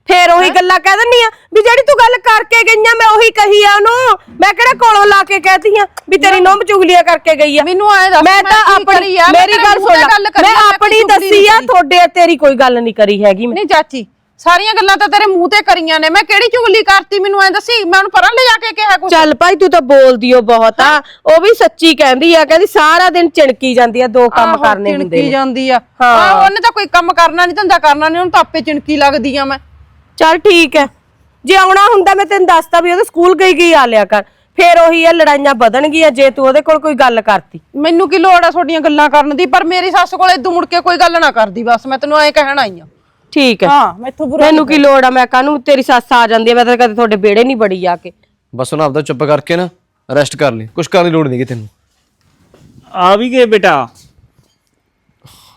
ਫੇਰ ਉਹੀ ਗੱਲਾਂ ਕਹਿ ਦਿੰਨੀ ਆ ਵੀ ਜਿਹੜੀ ਤੂੰ ਗੱਲ ਕਰਕੇ ਗਈਆਂ ਮੈਂ ਉਹੀ ਕਹੀ ਆ ਉਹਨੂੰ। ਮੈਂ ਕਿਹੜਾ ਕੋਲੋਂ ਲਾ ਕੇ ਕਹਿਤੀ ਆ ਵੀ ਤੇਰੀ ਨੋਮ ਚੁਗਲੀਆਂ ਕਰਕੇ ਗਈ ਆ। ਮੈਨੂੰ ਐਂ ਦੱਸ ਮੈਂ ਤਾਂ ਆਪਣੀ ਮੇਰੀ ਗੱਲ ਸੁਣ ਮੈਂ ਆਪਣੀ ਦੱਸੀ ਆ ਤੁਹਾਡੇ ਤੇਰੀ ਕੋਈ ਗੱਲ ਨਹੀਂ ਕਰੀ ਹੈਗੀ। ਮੈਂ ਨਹੀਂ ਚਾਚੀ ਸਾਰੀਆਂ ਗੱਲਾਂ ਤਾਂ ਤੇਰੇ ਮੂੰਹ ਤੇ ਕਰੀਆਂ ਨੇ। ਮੈਂ ਕਿਹੜੀ ਚੁਗਲੀ ਕਰਤੀ? ਮੈਨੂੰ ਐਂ ਦੱਸੀ ਮੈਂ ਉਹਨੂੰ ਪਰਾਂ ਲੈ ਜਾ ਕੇ ਕਿਹਾ ਕੁਛ। ਚੱਲ ਭਾਈ ਤੂੰ ਤਾਂ ਬੋਲਦੀ ਓ ਬਹੁਤ ਆ। ਉਹ ਵੀ ਸੱਚੀ ਕਹਿੰਦੀ ਆ ਕਹਿੰਦੀ ਸਾਰਾ ਦਿਨ ਚਿਣਕੀ ਜਾਂਦੀ ਆ ਦੋ ਕੰਮ ਕਰਨੇ ਹੁੰਦੇ ਚਿਣਕੀ ਨੇ। ਜਾਂਦੀ ਆ। ਆਹੋ, ਉਹਨੇ ਤਾਂ ਕੋਈ ਕੰਮ ਕਰਨਾ ਨਹੀਂ ਧੰਦਾ ਕਰਨਾ ਨਹੀਂ ਉਹਨੂੰ ਤਾਂ ਆਪੇ ਚਿਣਕੀ ਲੱਗਦੀ ਆ ਮੈਂ। ਚੱਲ ਠੀਕ ਹੈ ਜੇ ਆਉਣਾ ਹੁੰਦਾ ਮੈਂ ਤੈਨੂੰ ਦੱਸਤਾ ਵੀ ਉਹਦੇ ਸਕੂਲ ਗਈ ਗਈ ਆ ਲਿਆ ਕਰ। ਫੇਰ ਉਹੀ ਆ ਲੜਾਈਆਂ ਵਧਣਗੀਆਂ ਜੇ ਤੂੰ ਉਹਦੇ ਕੋਲ ਕੋਈ ਗੱਲ ਕਰਤੀ। ਮੈਨੂੰ ਕੀ ਲੋੜ ਆ ਤੁਹਾਡੀਆਂ ਗੱਲਾਂ ਕਰਨ ਦੀ? ਪਰ ਮੇਰੀ ਸੱਸ ਕੋਲ ਇਦੋਂ ਮੁੜ ਕੇ ਕੋਈ ਗੱਲ ਨਾ ਕਰਦੀ ਬਸ। ਮੈਂ ਤੈਨੂੰ ਐਂ ਕਹਿਣ ਆਈ ਆ। ਠੀਕ ਹੈ। ਹਾਂ ਮੈਥੋਂ ਬੁਰਾ ਮੈਨੂੰ ਕੀ ਲੋੜ ਆ? ਮੈਂ ਕਾਹਨੂੰ ਤੇਰੀ ਸੱਸ ਆ ਜਾਂਦੀ ਆ? ਮੈਂ ਤਾਂ ਕਦੇ ਤੁਹਾਡੇ ਵਿਹੜੇ ਨਹੀਂ ਬੜੀ ਆ ਕੇ। ਬਸ ਉਹਨਾਂ ਆਪਦਾ ਚੁੱਪ ਕਰਕੇ ਨਾ ਰੈਸਟ ਕਰ ਲਈ। ਕੁਝ ਕਰਨ ਦੀ ਲੋੜ ਨਹੀਂ ਗੀ ਤੈਨੂੰ। ਆ ਵੀ ਗਏ ਬੇਟਾ।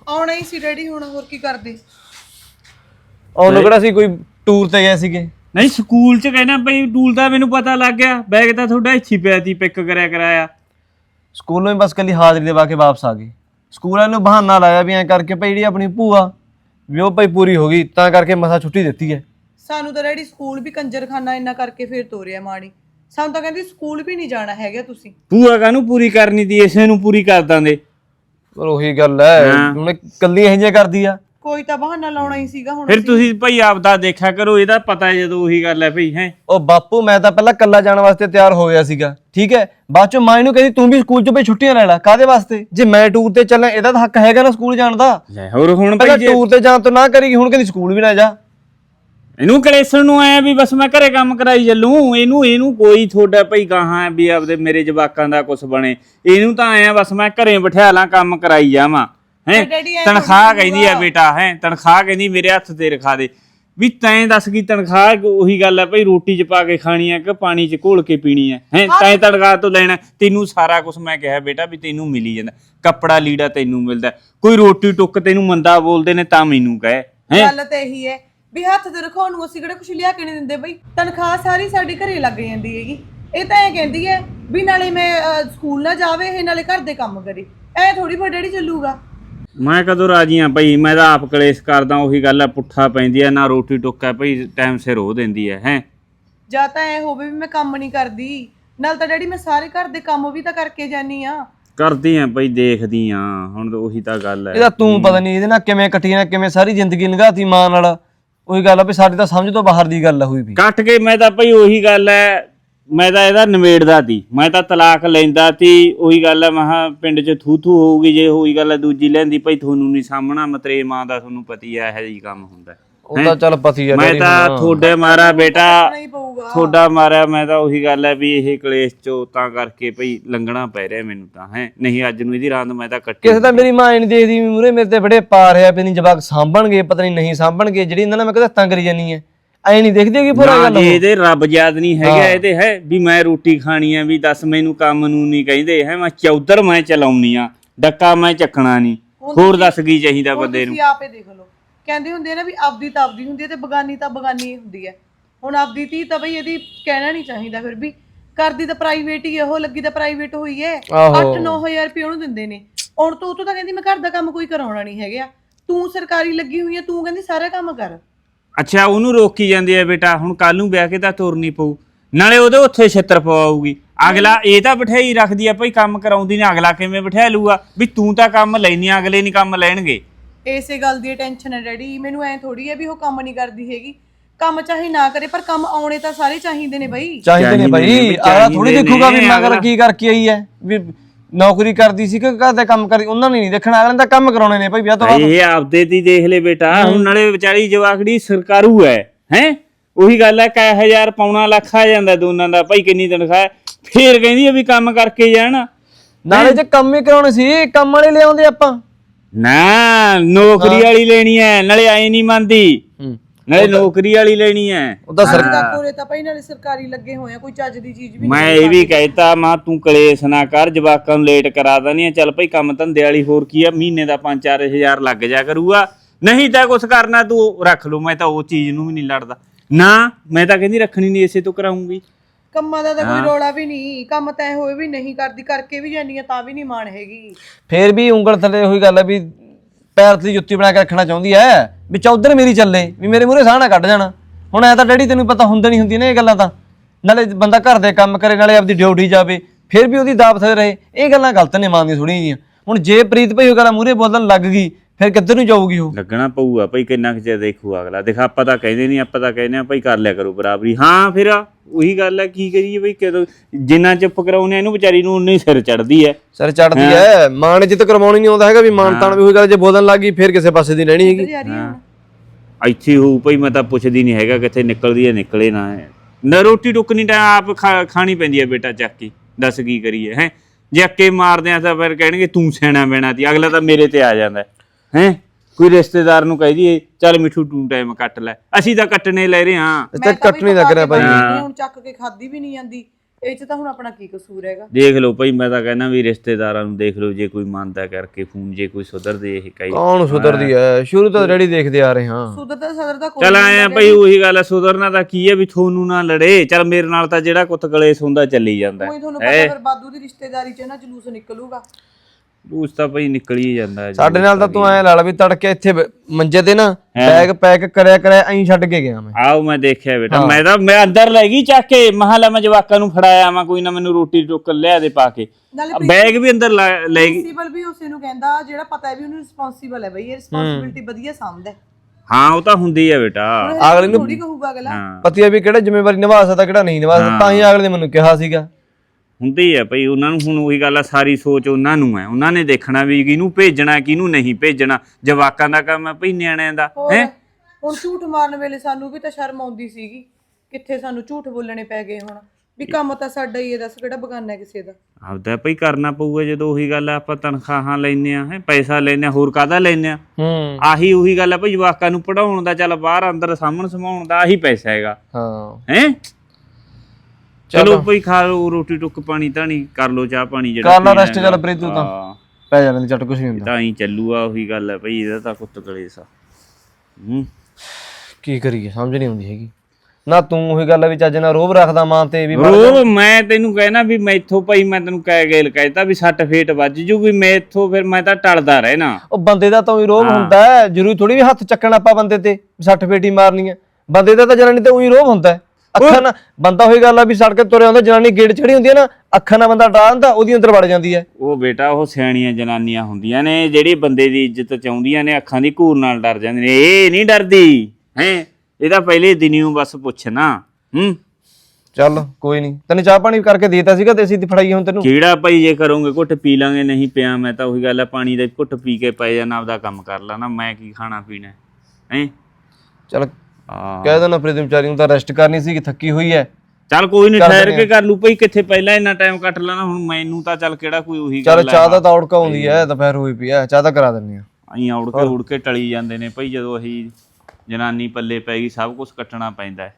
ਆਉਣਾ ਹੀ ਸੀ ਡੈਡੀ ਹੁਣ ਹੋਰ ਕੀ ਕਰਦੇ? ਉਹਨੂੰ ਕਿਹੜਾ ਸੀ ਕੋਈ ਟੂਰ ਤੇ ਗਏ ਸੀਗੇ? ਨਹੀਂ ਸਕੂਲ ਚ ਕਹਿਣਾ ਬਈ ਟੂਲ ਦਾ ਮੈਨੂੰ ਪਤਾ ਲੱਗ ਗਿਆ। ਬੈਗ ਤਾਂ ਤੁਹਾਡਾ ਇੱਥੇ ਹੀ ਪਿਆ ਸੀ ਪਿਕ ਕਰਿਆ ਕਰਾਇਆ। ਸਕੂਲੋਂ ਹੀ ਬਸ ਕੱਲੀ ਹਾਜ਼ਰੀ ਦੇਵਾ ਕੇ ਵਾਪਸ ਆ ਗਏ। ਸਕੂਲ ਵਾਲਿਆਂ ਨੂੰ ਬਹਾਨਾ ਲਾਇਆ ਵੀ ਐਂ ਕਰਕੇ ਭਈ ਜਿਹੜੀ ਆਪਣੀ ਭੂਆ ਵੀ ਉਹ ਭਾਈ ਪੂਰੀ ਹੋ ਗਈ ਤਾਂ ਕਰਕੇ ਮਸਾ ਛੁੱਟੀ ਦਿੱਤੀ ਹੈ। ਸਾਨੂੰ ਤਾਂ ਡੈਡੀ ਸਕੂਲ ਵੀ ਕੰਜਰਖਾਨਾ ਇੰਨਾ ਕਰਕੇ ਫੇਰ ਤੋਰਿਆ ਮਾੜੀ। ਸਾਨੂੰ ਤਾਂ ਕਹਿੰਦੀ ਸਕੂਲ ਵੀ ਨਹੀਂ ਜਾਣਾ ਹੈਗਾ ਤੁਸੀਂ। ਭੂਆ ਕਾਹਨੂੰ ਪੂਰੀ ਕਰਨੀ ਤੀ ਇਸੇ ਨੂੰ ਪੂਰੀ ਕਰ ਦਾਂਦੇ ਪਰ ਉਹੀ ਗੱਲ ਹੈ ਹੁਣ ਕੱਲੀ ਇਹ ਜਿਹੀਆਂ ਕਰਦੀ ਆ। ਕੋਈ ਤਾਂ ਬਹਾਨਾ ਲਾਉਣਾ ਹੀ ਸੀਗਾ ਹੁਣ ਫਿਰ ਤੁਸੀਂ ਭਾਈ ਆਪਦਾ ਦੇਖਿਆ ਕਰੋ ਇਹਦਾ ਪਤਾ ਹੈ ਜਦੋਂ ਉਹੀ ਗੱਲ ਹੈ ਭਈ ਹੈ। ਉਹ ਬਾਪੂ ਮੈਂ ਤਾਂ ਪਹਿਲਾਂ ਕੱਲਾ ਜਾਣ ਵਾਸਤੇ ਤਿਆਰ ਹੋ ਗਿਆ ਸੀਗਾ ਠੀਕ ਹੈ? ਬਾਅਦ ਚੋਂ ਮਾਂ ਇਹਨੂੰ ਕਹਿੰਦੀ ਤੂੰ ਵੀ ਸਕੂਲ ਚੋਂ ਭਈ ਛੁੱਟੀਆਂ ਲੈ ਲੈ ਕਾਦੇ ਵਾਸਤੇ? ਜੇ ਮੈਂ ਟੂਰ ਤੇ ਚੱਲਾਂ ਇਹਦਾ ਤਾਂ ਹੱਕ ਹੈਗਾ ਨਾ ਸਕੂਲ ਜਾਣ ਦਾ। ਲੈ ਹੋਰ ਹੁਣ ਪਹਿਲਾਂ ਭਾਈ ਜੇ ਟੂਰ ਤੇ ਜਾਣ ਤੋਂ ਨਾ ਕਰੀ ਹੁਣ ਕਹਿੰਦੀ ਸਕੂਲ ਵੀ ਨਾ ਜਾ। ਇਹਨੂੰ ਕਲੇਸਣ ਨੂੰ ਆਇਆ ਵੀ ਬਸ ਮੈਂ ਘਰੇ ਕੰਮ ਕਰਾਈ ਚੱਲੂ ਇਹਨੂੰ ਇਹਨੂੰ ਕੋਈ ਤੁਹਾਡਾ ਭਈ ਗਾਹਾਂ ਵੀ ਆਪਦੇ ਮੇਰੇ ਜਵਾਕਾਂ ਦਾ ਕੁਝ ਬਣੇ। ਇਹਨੂੰ ਤਾਂ ਆਇਆ ਬਸ ਮੈਂ ਘਰੇ ਬਿਠਾ ਲਾਂ ਕੰਮ ਕਰਾਈ ਜਾਵਾਂ। ਹੈ? ਡੈਡੀ ਐਂ ਤਨਖਾਹ ਕਹਿੰਦੀ ਆ ਬੇਟਾ ਹੈ? ਤਨਖਾਹ ਕਹਿੰਦੀ ਮੇਰੇ ਹੱਥ ਤੇ ਰਖਾ ਦੇ। ਵੀ ਤੈਂ ਦੱਸ ਕੀ ਤਨਖਾਹ ਉਹੀ ਗੱਲ ਹੈ ਭਈ ਰੋਟੀ ਚ ਪਾ ਕੇ ਖਾਣੀ ਹੈ ਕਿ ਪਾਣੀ ਚ ਘੋਲ ਕੇ ਪੀਣੀ ਹੈ? ਹੈ। ਤੈਂ ਤਨਖਾਹ ਤੋਂ ਲੈਣਾ। ਤੈਨੂੰ ਸਾਰਾ ਕੁਝ ਮੈਂ ਕਿਹਾ ਬੇਟਾ ਵੀ ਤੈਨੂੰ ਮਿਲੀ ਜਾਂਦਾ। ਕੱਪੜਾ ਲੀੜਾ ਤੈਨੂੰ ਮਿਲਦਾ। ਕੋਈ ਰੋਟੀ ਟੁੱਕ ਤੈਨੂੰ ਮੰਦਾ ਬੋਲਦੇ ਨੇ ਤਾਂ ਮੈਨੂੰ ਕਹੇ। ਹੈ? ਗੱਲ ਤਾਂ ਇਹੀ ਹੈ ਵੀ ਹੱਥ ਤੇ ਰਖਾਉਣ ਨੂੰ ਅਸੀਂ ਕਿਹੜਾ ਕੁਝ ਲਿਆ ਕੇ ਨਹੀਂ ਦਿੰਦੇ ਬਈ? ਤਨਖਾਹ ਸਾਰੀ ਸਾਡੇ ਘਰੇ ਲੱਗ ਜਾਂਦੀ ਹੈਗੀ। ਇਹ ਤਾਂ ਇਹ ਕਹਿੰਦੀ ਹੈ ਵੀ ਨਾਲੇ ਮੈਂ ਅਹ, ਸਕੂਲ ਨਾ ਜਾਵੇ ਇਹ ਨਾਲੇ ਘਰ ਦੇ ਕੰਮ ਕਰੇ। ਐ ਥੋੜੀ ਫਾ ਡੈਡੀ ਚੱਲੂਗਾ। ਮੈਂ ਕਦੋਂ ਰਾਜੀ ਆ ਭਾਈ? ਮੈਂ ਤਾਂ ਆਪ ਕਲੇਸ਼ ਕਰਦਾ ਉਹੀ ਗੱਲ ਆ ਪੁੱਠਾ ਪੈਂਦੀ ਆ ਨਾ ਰੋਟੀ ਟੁੱਕਾ ਭਾਈ ਟਾਈਮ ਸਿਰ ਹੋ ਦਿੰਦੀ ਹੈ ਹੈ? ਜਾਂ ਤਾਂ ਐ ਹੋਵੇ ਵੀ ਮੈਂ ਕੰਮ ਨਹੀਂ ਕਰਦੀ। ਨਾਲ ਤਾਂ ਡੈਡੀ ਮੈਂ ਸਾਰੇ ਘਰ ਦੇ ਕੰਮ ਵੀ ਤਾਂ ਕਰਕੇ ਜਾਨੀ ਆ। ਕਰਦੀ ਆ ਭਾਈ ਦੇਖਦੀ ਆ ਹੁਣ ਤਾਂ ਉਹੀ ਤਾਂ ਗੱਲ ਹੈ ਇਹਦਾ ਤੂੰ ਪਤਾ ਨਹੀਂ ਇਹਦੇ ਨਾਲ ਕਿਵੇਂ ਕੱਟੀ ਨਾ ਕਿਵੇਂ ਸਾਰੀ ਜ਼ਿੰਦਗੀ ਲੰਘਾਤੀ ਮਾਂ ਨਾਲ। ਉਹੀ ਗੱਲ ਆ ਵੀ ਸਾਡੀ ਤਾਂ ਸਮਝ ਤੋਂ ਬਾਹਰ ਦੀ ਗੱਲ ਆ ਹੋਈ ਵੀ। ਕੱਟ ਕੇ ਮੈਂ ਤਾਂ ਭਾਈ ਉਹੀ ਗੱਲ ਹੈ ਮੈਂ ਤਾਂ ਇਹਦਾ ਨਵੇੜਦਾ ਤੀ। ਮੈਂ ਤਾਂ ਤਲਾਕ ਲੈਂਦਾ ਤੀ। ਉਹੀ ਗੱਲ ਹੈ ਮਹਾ ਪਿੰਡ 'ਚ ਥੂ ਥੂ ਹੋਊਗੀ ਜੇ ਹੋਈ ਗੱਲ ਹੈ ਦੂਜੀ ਲੈਂਦੀ ਭਾਈ ਤੁਹਾਨੂੰ ਨਹੀਂ ਸਾਹਮਣਾ ਮਤਰੇ ਮਾਂ ਦਾ ਤੁਹਾਨੂੰ ਪਤੀ ਹੈ ਇਹੋ ਜੀ ਕੰਮ ਹੁੰਦਾ। ਉਹ ਤਾਂ ਚੱਲ ਪਤੀ ਆ ਮੈਂ ਤਾਂ। ਤੁਹਾਡੇ ਮਾਰਾ ਬੇਟਾ ਤੁਹਾਡਾ ਮਾਰਿਆ ਮੈਂ ਤਾਂ ਉਹੀ ਗੱਲ ਹੈ ਵੀ ਇਹ ਕਲੇਸ਼ ਚੋਂ ਤਾਂ ਕਰਕੇ ਭਈ ਲੰਘਣਾ ਪੈ ਰਿਹਾ ਮੈਨੂੰ ਤਾਂ ਹੈ? ਨਹੀਂ ਅੱਜ ਨੂੰ ਇਹਦੀ ਰਾਤ ਮੈਂ ਤਾਂ ਕੱਟੀ ਕਿਸੇ ਤਾਂ ਮੇਰੀ ਮਾਂ ਇਹ ਨਹੀਂ ਦੇਖਦੀ ਮੂਰੇ ਮੇਰੇ ਤੇ ਬੜੇ ਪਾ ਰਿਹਾ ਵੀ ਨਹੀਂ ਜਵਾਕ ਸਾਂਭਣਗੇ ਪਤਾ ਨਹੀਂ ਨਹੀਂ ਸਾਂਭਣਗੇ ਜਿਹੜੀ ਇਹਨਾਂ ਨਾਲ ਮੈਂ ਕਦੇ ਤੰਗ ਕਰੀ ਜਾਨੀ ਹੈ ਐ ਨਹੀਂ ਦੇਖਦੀ ਕਿ ਪੂਰਾ ਨਾ ਗੱਲ ਜੀ ਉਹ। ਇਹਦੇ ਰੱਬ ਯਾਦ ਨਹੀਂ ਹੈਗਾ ਇਹਦੇ ਹੈ ਵੀ ਮੈਂ ਰੋਟੀ ਖਾਣੀ ਆ ਵੀ ਦੱਸ ਮੈਨੂੰ ਕੰਮ ਨੂੰ ਨਹੀਂ ਕਹਿੰਦੇ ਹੈ ਮੈਂ ਚੌਧਰ ਮੈਂ ਚਲਾਉਣੀ ਆ ਡੱਕਾ ਮੈਂ ਚੱਕਣਾ ਨਹੀਂ। ਹੋਰ ਦੱਸ ਕੀ ਚਾਹੀਦਾ ਬੰਦੇ ਨੂੰ? ਤੁਸੀਂ ਆਪੇ ਦੇਖ ਲਓ। ਕਹਿੰਦੇ ਹੁੰਦੇ ਨਾ ਵੀ ਆਪਦੀ ਤਾਂ ਆਪਦੀ ਹੁੰਦੀ ਹੈ ਤੇ ਬਗਾਨੀ ਤਾਂ ਬਗਾਨੀ ਹੀ ਹੁੰਦੀ ਹੈ ਹੁਣ ਆਪਦੀ ਧੀ ਤਾਂ ਬਈ ਇਹਦੀ ਕਹਿਣਾ ਨਹੀਂ ਚਾਹੀਦਾ ਫਿਰ ਵੀ। ਕਰਦੀ ਤਾਂ ਪ੍ਰਾਈਵੇਟ ਹੀ ਆ, ਉਹ ਲੱਗੀ ਤਾਂ ਪ੍ਰਾਈਵੇਟ ਹੋਈ ਹੈ ਆਹੋ। 8-9000 ਰੁਪਏ ਉਹਨੂੰ ਦਿੰਦੇ ਨੇ। ਹੁਣ ਤੂੰ ਤੂੰ ਤਾਂ ਕਹਿੰਦੀ ਮੈਂ ਘਰ ਦਾ ਕੰਮ ਕੋਈ ਕਰਾਉਣਾ ਨਹੀਂ ਹੈਗਾ। ਤੂੰ ਸਰਕਾਰੀ ਲੱਗੀ ਹੋਈ ਹੈ ਤੂੰ ਕਹਿੰਦੀ ਸਾਰਾ ਕੰਮ ਕਰ। ਅੱਛਾ ਉਹਨੂੰ ਰੋਕੀ ਜਾਂਦੀ ਹੈ ਬੇਟਾ ਹੁਣ ਕੱਲ ਨੂੰ ਵਿਆਹ ਕੇ ਤਾਂ ਤੁਰਨੀ ਪਊ। ਨਾਲੇ ਉਹਦੇ ਉੱਥੇ ਛਿੱਤਰ ਪਵਾਉਗੀ ਅਗਲਾ ਇਹ ਤਾਂ ਬਿਠਾਈ ਰੱਖਦੀ ਆ ਭਈ ਕੰਮ ਕਰਾਉਂਦੀ ਨੇ ਅਗਲਾ ਕਿਵੇਂ ਬਿਠਾ ਲੂਗਾ ਵੀ ਤੂੰ ਤਾਂ ਕੰਮ ਲੈਣੀ ਅਗਲੇ ਨਹੀਂ ਕੰਮ ਲੈਣਗੇ। ਇਸੇ ਗੱਲ ਦੀ ਟੈਨਸ਼ਨ ਹੈ ਡੈਡੀ ਮੈਨੂੰ ਐ ਥੋੜੀ ਹੈ ਵੀ ਉਹ ਕੰਮ ਨਹੀਂ ਕਰਦੀ ਹੈਗੀ। ਕੰਮ ਚਾਹੇ ਨਾ ਕਰੇ ਪਰ ਕੰਮ ਆਉਣੇ ਤਾਂ ਸਾਰੇ ਚਾਹੀਦੇ ਨੇ ਬਈ। ਚਾਹੀਦੇ ਨੇ ਚਾਹੀਦੇ ਨੇ ਭਾਈ ਵੀ ਅਗਲਾ ਥੋੜੀ ਚਾਹੀਦੇ ਦੇਖੂਗਾ ਵੀ ਨੇ, ਮਗਰ ਅਗਲਾ- ਕੀ ਕਰਕੇ ਆਈ ਹੈ ਵੀ ਨੌਕਰੀ ਕਰਦੀ ਸੀ ਕਿ ਘਰ ਦਾ ਕੰਮ ਕਰਦੀ ਉਹਨਾਂ ਨੇ ਨਹੀਂ ਦੇਖਣਾ ਅਗਲੇ ਤਾਂ ਕੰਮ ਕਰਾਉਣੇ ਨੇ ਭਾਈ ਵਿਆਹ ਤੋਂ ਬਾਅਦ। ਇਹ ਆਪਦੇ ਦੀ ਦੇਖ ਲੈ ਬੇਟਾ ਹੁਣ ਨਾਲੇ ਵਿਚਾਰੀ ਜਵਾਕੜੀ ਸਰਕਾਰੂ ਹੈ ਹੈ? ਉਹੀ ਗੱਲ ਹੈ ਕੈ ਹਜ਼ਾਰ ਪੌਣਾ ਲੱਖ ਆ ਜਾਂਦਾ ਦੋਨਾਂ ਦਾ ਭਾਈ ਕਿੰਨੀ ਤਨਖਾਹ ਫੇਰ ਕਹਿੰਦੀ ਆ ਵੀ ਕੰਮ ਕਰਕੇ ਜਾਣ। ਨਾਲੇ ਜੇ ਕੰਮ ਹੀ ਕਰਾਉਣੇ ਸੀ ਕੰਮ ਵਾਲੇ ਲਿਆਉਂਦੇ ਆਪਾਂ। ਨਾ ਨੌਕਰੀ ਵਾਲੀ ਲੈਣੀ ਹੈ ਨਾਲੇ ਐ ਨਹੀਂ ਮੰਨਦੀ। ਹੂੰ। ਨਾਲੇ ਨੌਕਰੀ ਵਾਲੀ ਲੈਣੀ ਹੈ ਉਹਦਾ ਸਰ ਦਾ ਕੋਲੇ ਤਾਂ ਭਾਈ ਨਾਲੇ ਸਰਕਾਰੀ ਲੱਗੇ ਹੋਏ ਆ ਕੋਈ ਚੱਜ ਦੀ ਚੀਜ਼ ਵੀ ਮੈਂ ਇਹ ਵੀ ਕਹਿਤਾ ਮਾਂ ਤੂੰ ਕਲੇਸ਼ ਨਾ ਕਰ ਜਵਾਕਾਂ ਨੂੰ ਲੇਟ ਕਰਾ ਦਨੀ ਆ। ਚੱਲ ਭਾਈ ਕੰਮ ਧੰਦੇ ਵਾਲੀ ਹੋਰ ਕੀ ਆ? ਮਹੀਨੇ ਦਾ 5-4000 ਲੱਗ ਜਾ ਕਰੂਗਾ। ਨਹੀਂ ਤਾਂ ਕੁਛ ਕਰਨਾ ਤੂੰ ਰੱਖ ਲਓ ਮੈਂ ਤਾਂ ਉਹ ਚੀਜ਼ ਨੂੰ ਵੀ ਨਹੀਂ ਲੜਦਾ। ਨਾ ਮੈਂ ਤਾਂ ਕਹਿੰਦੀ ਰੱਖਣੀ ਨਹੀਂ ਇਸੇ ਤੋਂ ਕਰਾਉਂਗੀ। ਕੰਮਾਂ ਦਾ ਤਾਂ ਕੋਈ ਰੋਲਾ ਵੀ ਨਹੀਂ ਕੰਮ ਤੈ ਹੋਏ ਵੀ ਨਹੀਂ ਕਰਦੀ ਕਰਕੇ ਵੀ ਜਾਨੀ ਆ ਤਾਂ ਵੀ ਨਹੀਂ ਮਾਣ ਹੈਗੀ। ਫੇਰ ਵੀ ਉਂਗਲ ਥੱਲੇ ਉਹੀ ਗੱਲ ਹੈ ਵੀ ਪੈਰ ਤੇ ਜੁੱਤੀ ਬਣਾ ਕੇ ਰੱਖਣਾ ਚਾਹੁੰਦੀ ਐ, ਵੀ ਚੌਧਰ ਮੇਰੀ ਚੱਲੇ, ਵੀ ਮੇਰੇ ਮੂਹਰੇ ਸਾਹ ਨਾ ਕੱਢ ਜਾਣਾ। ਹੁਣ ਐ ਤਾਂ ਡੈਡੀ ਤੈਨੂੰ ਪਤਾ ਹੁੰਦਾ ਨਹੀਂ ਹੁੰਦੀ ਨੇ ਇਹ ਗੱਲਾਂ ਤਾਂ। ਨਾਲੇ ਬੰਦਾ ਘਰ ਦੇ ਕੰਮ ਕਰੇ, ਨਾਲੇ ਆਪਦੀ ਡਿਊਟੀ ਜਾਵੇ, ਫਿਰ ਵੀ ਉਹਦੀ ਦਾਵਤ ਰਹੇ। ਇਹ ਗੱਲਾਂ ਗਲਤ ਨੇ ਮਾਂ ਦੀਆਂ ਥੋੜੀਆਂ ਜੀਆਂ ਹੁਣ ਜੇ ਪ੍ਰੀਤ ਭਾਈ ਉਹ ਗੱਲਾਂ ਮੂਹਰੇ ਬੋਲਣ ਲੱਗ ਗਈ ਫਿਰ ਕਿੱਧਰ ਨੂੰ ਜਾਊਗੀ ਉਹ? ਲੱਗਣਾ ਪਊਗਾ ਭਾਈ ਕਿੰਨਾ ਕੁ ਚਿਰ ਦੇਖੂ ਅਗਲਾ। ਦੇਖ ਆਪਾਂ ਤਾਂ ਕਹਿੰਦੇ ਨਹੀਂ ਆਪਾਂ ਤਾਂ ਕਹਿੰਦੇ ਆ ਭਾਈ ਕਰ ਲਿਆ ਕਰੋ ਬਰਾਬਰੀ। ਹਾਂ ਫਿਰ ਉਹੀ ਗੱਲ ਹੈ ਕੀ ਕਰੀਏ ਭਾਈ ਕਦੋਂ ਜਿੰਨਾ ਚੁੱਪ ਕਰਾਉਨੇ ਇਹਨੂੰ ਵਿਚਾਰੀ ਨੂੰ ਉਨੀ ਸਿਰ ਚੜਦੀ ਹੈ। ਸਿਰ ਚੜਦੀ ਐ ਮਾਣ ਜਿੱਤ ਕਰਵਾਉਣੀ ਨਹੀਂ ਆਉਂਦਾ ਹੈਗਾ ਵੀ ਮਾਣ ਤਾਣ ਵੀ ਉਹੀ ਗੱਲ ਜੇ ਬੋਲਣ ਲੱਗ ਗਈ ਫਿਰ ਕਿਸੇ ਪਾਸੇ ਦੀ ਰਹਿਣੀ ਹੈਗੀ। ਇੱਥੇ ਹੋਊ ਭਾਈ ਮੈਂ ਤਾਂ ਪੁੱਛਦੀ ਨਹੀਂ ਹੈਗਾ ਕਿੱਥੇ ਨਿਕਲਦੀ ਹੈ ਨਿਕਲੇ ਨਾ ਹੈ। ਨਾ ਰੋਟੀ ਟੁੱਕਣੀ ਤਾਂ ਆਪ ਖਾਣੀ ਪੈਂਦੀ ਹੈ ਬੇਟਾ ਚੱਕ ਕੇ। ਦੱਸ ਕੀ ਕਰੀਏ ਹੈ। ਜੇ ਅੱਕੇ ਮਾਰਦੇ ਆ ਤਾਂ ਫਿਰ ਕਹਿਣਗੇ ਤੂੰ ਸਿਆਣਾ ਬੈਣਾ ਤੀ ਅਗਲਾ ਤਾਂ ਮੇਰੇ ਤੇ ਆ ਜਾਂਦਾ ਹੈ? ਕੋਈ ਰਿਸ਼ਤੇਦਾਰ ਨੂੰ ਕਹਿ ਦਈਏ ਚੱਲ ਮਿੱਠੂ ਤੂੰ ਟਾਈਮ ਕੱਟ ਲੈ। ਅਸੀਂ ਤਾਂ ਕੱਟਣੇ ਲੈ ਰਹੇ ਹਾਂ। ਤੇ ਕੱਟਣੀ ਲੱਗ ਰਿਹਾ ਭਾਈ ਹੁਣ ਚੱਕ ਕੇ ਖਾਦੀ ਵੀ ਨਹੀਂ ਜਾਂਦੀ। ਇਹ ਚ ਤਾਂ ਹੁਣ ਆਪਣਾ ਕੀ ਕਸੂਰ ਹੈਗਾ? ਦੇਖ ਲਓ ਭਾਈ ਮੈਂ ਤਾਂ ਕਹਿੰਦਾ ਵੀ ਰਿਸ਼ਤੇਦਾਰਾਂ ਨੂੰ ਦੇਖ ਲਓ ਜੇ ਕੋਈ ਮੰਨਦਾ ਕਰਕੇ ਫੋਨ ਜੇ ਕੋਈ ਸੁਧਰਦੇ ਇਹ ਕਈ। ਕੌਣ ਸੁਧਰਦੀ ਐ ਸ਼ੁਰੂ ਤੋਂ ਡੈਡੀ ਦੇਖਦੇ ਆ ਰਹੇ ਹਾਂ। ਸੁਧਰ ਤਾਂ ਸਦਰ ਦਾ ਕੋਈ ਚੱਲ ਆਏ ਆ ਭਾਈ ਉਹੀ ਗੱਲ ਹੈ ਸੁਧਰਨਾ ਤਾਂ ਕੀ ਹੈ ਵੀ ਤੁਹਾਨੂੰ ਨਾ ਲੜੇ। ਚੱਲ ਮੇਰੇ ਨਾਲ ਤਾਂ ਜਿਹੜਾ ਕੁੱਤ ਕਲੇਸ਼ ਹੁੰਦਾ ਚੱਲੀ ਜਾਂਦਾ। ਕੋਈ ਹੈ ਤੁਹਾਨੂੰ ਪਤਾ ਫਿਰ ਬਾਦੂ ਦੀ ਰਿਸ਼ਤੇਦਾਰੀ ਚ ਨਾ ਜਲੂਸ ਨਿਕਲੂਗਾ। ਉਸ ਤਾਂ ਭਾਈ ਨਿਕਲ ਹੀ ਜਾਂਦਾ ਹੈ ਸਾਡੇ ਨਾਲ ਤਾਂ ਤੂੰ ਐ ਲਾ ਲਾ ਵੀ ਤੜਕੇ ਇੱਥੇ ਬ- ਮੰਜੇ ਤੇ ਨਾ ਬੈਗ ਪੈਕ ਕਰਿਆ ਕਰਿਆ ਐਂ ਛੱਡ ਕੇ ਗਿਆ ਮੈਂ। ਆਓ ਮੈਂ ਦੇਖਿਆ ਬੇਟਾ। ਮੈਂ ਤਾਂ ਮੈਂ ਅੰਦਰ ਲੈ ਗਈ ਚੱਕ ਕੇ। ਮਹਲਾ ਮੈਂ ਜਵਾਕਾਂ ਨੂੰ ਫੜਾਇਆ ਮੈਂ ਕੋਈ ਨਾ ਮੈਨੂੰ ਰੋਟੀ ਟੁੱਕ ਲਿਆ ਦੇ ਪਾ ਕੇ। ਨਾਲੇ ਬੈਗ ਵੀ ਅੰਦਰ ਲਾ- ਲੈ ਗਈ। ਪ੍ਰਿੰਸੀਪਲ ਵੀ ਉਸੇ ਨੂੰ ਕਹਿੰਦਾ ਜਿਹੜਾ ਪਤਾ ਹੈ ਵੀ ਉਹਨੂੰ ਰਿਸਪੌਂਸੀਬਲ ਹੈ ਬਈ ਇਹ ਰਿਸਪੌਂਸਿਬਿਲਟੀ ਵਧੀਆ ਸਮਝਦਾ ਹਾਂ। ਉਹ ਤਾਂ ਹੁੰਦੀ ਹੈ ਬੇਟਾ। ਅਗਲੇ ਨੂੰ ਥੋੜੀ ਕਹੂਗਾ ਅਗਲਾ। ਹਾਂ। ਪਤੀ ਆ ਵੀ ਕਿਹੜਾ ਜ਼ਿੰਮੇਵਾਰੀ ਨਿਭਾ ਸਕਦਾ ਕਿਹੜਾ ਨਹੀਂ ਨਿਭਾ ਸਕਦਾ ਤਾਂ ਹੀ। ਅਗਲੇ ਨੇ ਮੈਨੂੰ ਕਿਹਾ ਸੀਗਾ। ਹੁੰਦੀ ਹੈ ਭਾਈ ਉਹਨਾਂ ਨੂੰ ਹੁਣ ਉਹੀ ਗੱਲ ਆ ਸਾਰੀ ਸੋਚ ਉਹਨਾਂ ਨੂੰ ਹੈ। ਉਹਨਾਂ ਨੇ ਦੇਖਣਾ ਵੀ ਕਿਹਨੂੰ ਭੇਜਣਾ ਕਿਹਨੂੰ ਨਹੀਂ ਭੇਜਣਾ। ਜਵਾਕਾਂ ਦਾ ਕੰਮ ਹੈ ਭਈ ਨਿਆਣਿਆਂ ਦਾ ਹੈ? ਹੁਣ ਝੂਠ ਮਾਰਨ ਵੇਲੇ ਸਾਨੂੰ ਵੀ ਤਾਂ ਸ਼ਰਮ ਆਉਂਦੀ ਸੀਗੀ। ਕਿੱਥੇ ਸਾਨੂੰ ਝੂਠ ਬੋਲਣੇ ਪੈ ਗਏ ਹੁਣ? ਵੀ ਕੰਮ ਤਾਂ ਸਾਡਾ ਹੀ ਹੈ ਦੱਸ ਕਿਹੜਾ ਬਗਾਨਾ ਹੈ ਕਿਸੇ ਦਾ? ਆਪਦਾ ਭਈ ਕਰਨਾ ਪਊਗਾ ਜਦੋਂ ਉਹੀ ਗੱਲ ਆ ਆਪਾਂ ਤਨਖਾਹਾਂ ਲੈਨੇ ਆ ਹੈ? ਪੈਸਾ ਲੈਨੇ ਆ ਹੋਰ ਕਾਹਦਾ ਲੈਨੇ ਆ? ਹੂੰ। ਆਹੀ ਉਹੀ ਗੱਲ ਆ ਭਈ ਜਵਾਕਾਂ ਨੂੰ ਪੜਾਉਣ ਦਾ ਚੱਲ ਬਾਹਰ ਅੰਦਰ ਸਾਹਮਣ ਸਮਾਉਣ ਦਾ ਆਹੀ ਪੈਸਾ ਹੈਗਾ। ਹਾਂ। ਹੈ? ਚਲੋ ਭਈ ਖਾ ਲਓ ਰੋਟੀ ਟੁੱਕ ਪਾਣੀ ਧਾਣੀ ਕਰ ਲਓ ਚਾਹ ਪਾਣੀ ਜਿਹੜਾ ਕਰ ਲਾ ਰੈਸਟ ਚੱਲ। ਪ੍ਰੀਤ ਤੂੰ। ਤਾਂ ਹਾਂ, ਪੈ ਜਾਣੇ ਝਟ ਕੁਛ ਨਹੀਂ ਹੁੰਦਾ। ਤਾਂ ਹੀ ਚੱਲੂਗਾ ਉਹੀ ਗੱਲ ਹੈ ਭਈ ਇਹਦਾ ਤਾਂ ਕੁੱਤ ਕਲੇਸ ਹੂੰ। ਕੀ ਕਰੀਏ ਸਮਝ ਨਹੀਂ ਆਉਂਦੀ ਹੈਗੀ। ਨਾ ਤੂੰ ਉਹੀ ਗੱਲ ਵੀ ਚੱਜ ਨਾਲ ਰੋਬ ਰੱਖਦਾ ਮਾਂ ਤੇ ਵੀ ਰੋਬ ਮੈਂ ਤੈਨੂੰ ਕਹਿਣਾ ਵੀ ਮੈਥੋਂ ਭਾਈ ਮੈਂ ਤੈਨੂੰ ਕਹਿ ਗੇਲ ਕਹਿਤਾ ਵੀ ਸੱਟ ਫੇਟ ਵੱਜ ਜੂਗੀ ਮੈਥੋਂ ਫਿਰ ਮੈਂ ਤਾਂ ਟਲਦਾ ਰਹਿਣਾ। ਉਹ ਬੰਦੇ ਦਾ ਤਾਂ ਉਹੀ ਰੋਬ ਹੁੰਦਾ ਹੈ ਜ਼ਰੂਰੀ ਥੋੜੀ ਵੀ ਹੱਥ ਚੱਕਣਾ ਆਪਾਂ ਬੰਦੇ ਤੇ ਸੱਟ ਫੇਟੀ ਮਾਰਨੀ ਹੈ। ਬੰਦੇ ਦਾ ਤਾਂ ਜਨਾਨੀ ਤੇ ਉਹੀ ਰੋਬ ਹੁੰਦਾ ਹੈ। ਅੱਖਾਂ ਨਾਲ ਬੰਦਾ ਉਹੀ ਗੱਲ ਆ ਵੀ ਸੜਕ ਤੇ ਤੁਰਿਆ ਹੁੰਦਾ ਜਨਾਨੀ ਗੇੜ ਚੜੀ ਹੁੰਦੀ ਹੈ ਨਾ ਅੱਖਾਂ ਨਾਲ ਬੰਦਾ ਡਾਂਦਾ ਉਹਦੀ ਅੰਦਰ ਵੜ ਜਾਂਦੀ ਹੈ ਉਹ ਬੇਟਾ ਉਹ ਸਿਆਣੀਆਂ ਜਨਾਨੀਆਂ ਹੁੰਦੀਆਂ ਨੇ ਜਿਹੜੀ ਬੰਦੇ ਦੀ ਇੱਜ਼ਤ ਚਾਹੁੰਦੀਆਂ ਨੇ ਅੱਖਾਂ ਦੀ ਘੂਰ ਨਾਲ ਡਰ ਜਾਂਦੀਆਂ ਨੇ। ਇਹ ਨਹੀਂ ਡਰਦੀ ਹੈ? ਇਹਦਾ ਪਹਿਲੇ ਦਿਨਿਓ ਬਸ ਪੁੱਛ ਨਾ ਹੂੰ? ਚੱਲ ਕੋਈ ਨਹੀਂ। ਤੈਨੂੰ ਚਾਹ ਪਾਣੀ ਕਰਕੇ ਦੇਤਾ ਸੀਗਾ ਤੇ ਅਸੀਂ ਤੇ ਫੜਾਈ ਹੁਣ ਤੈਨੂੰ। ਕਿਹੜਾ ਭਾਈ ਜੇ ਕਰੋਗੇ ਘੁੱਟ ਪੀ ਲਾਂਗੇ ਨਹੀਂ ਪਿਆ ਮੈਂ ਤਾਂ ਉਹੀ ਗੱਲ ਹੈ ਪਾਣੀ ਦਾ ਘੁੱਟ ਪੀ ਕੇ ਪੈ ਜਾਣਾ ਆਪਦਾ ਕੰਮ ਕਰ ਲੈਣਾ ਮੈਂ ਕੀ ਖਾਣਾ ਪੀਣਾ ਹੈ? ਚੱਲ ਹਾਂ। ਕਹਿ ਦੇਣਾ ਪ੍ਰੀਤਮ ਵਿਚਾਰੀ ਨੂੰ ਤਾਂ ਰੈਸਟ ਕਰਨੀ ਸੀ ਕਿ ਥੱਕੀ ਹੋਈ ਹੈ। ਚੱਲ ਕੋਈ ਨਹੀਂ ਠਹਿਰ ਕੇ ਕਰ ਲੂ ਭਾਈ ਕਿੱਥੇ ਪਹਿਲਾਂ ਇੰਨਾ ਟਾਈਮ ਕੱਟ ਲੈਣਾ ਹੁਣ ਮੈਨੂੰ ਤਾਂ ਚੱਲ ਕਿਹੜਾ ਕੋਈ ਉਹੀ ਚੱਲ ਗੱਲ ਹੈ। ਚਾਹ ਦਾ ਤਾਂ ਔੜਕਾ ਹੁੰਦੀ ਹੈ ਦੁਪਹਿਰ ਹੋਈ ਪਈ ਹੈ ਚਾਹ ਤਾਂ ਕਰਾ ਦਿੰਨੀ ਆ ਅਹੀਂ ਉੜ ਕੇ ਉੜ ਕੇ ਟਲੀ ਜਾਂਦੇ ਨੇ ਭਾਈ ਜਦੋਂ ਅਸੀਂ ਜਨਾਨੀ ਪੱਲੇ ਪੈ ਗਈ ਸਭ ਕੁਝ ਕੱਟਣਾ ਪੈਂਦਾ ਹੈ।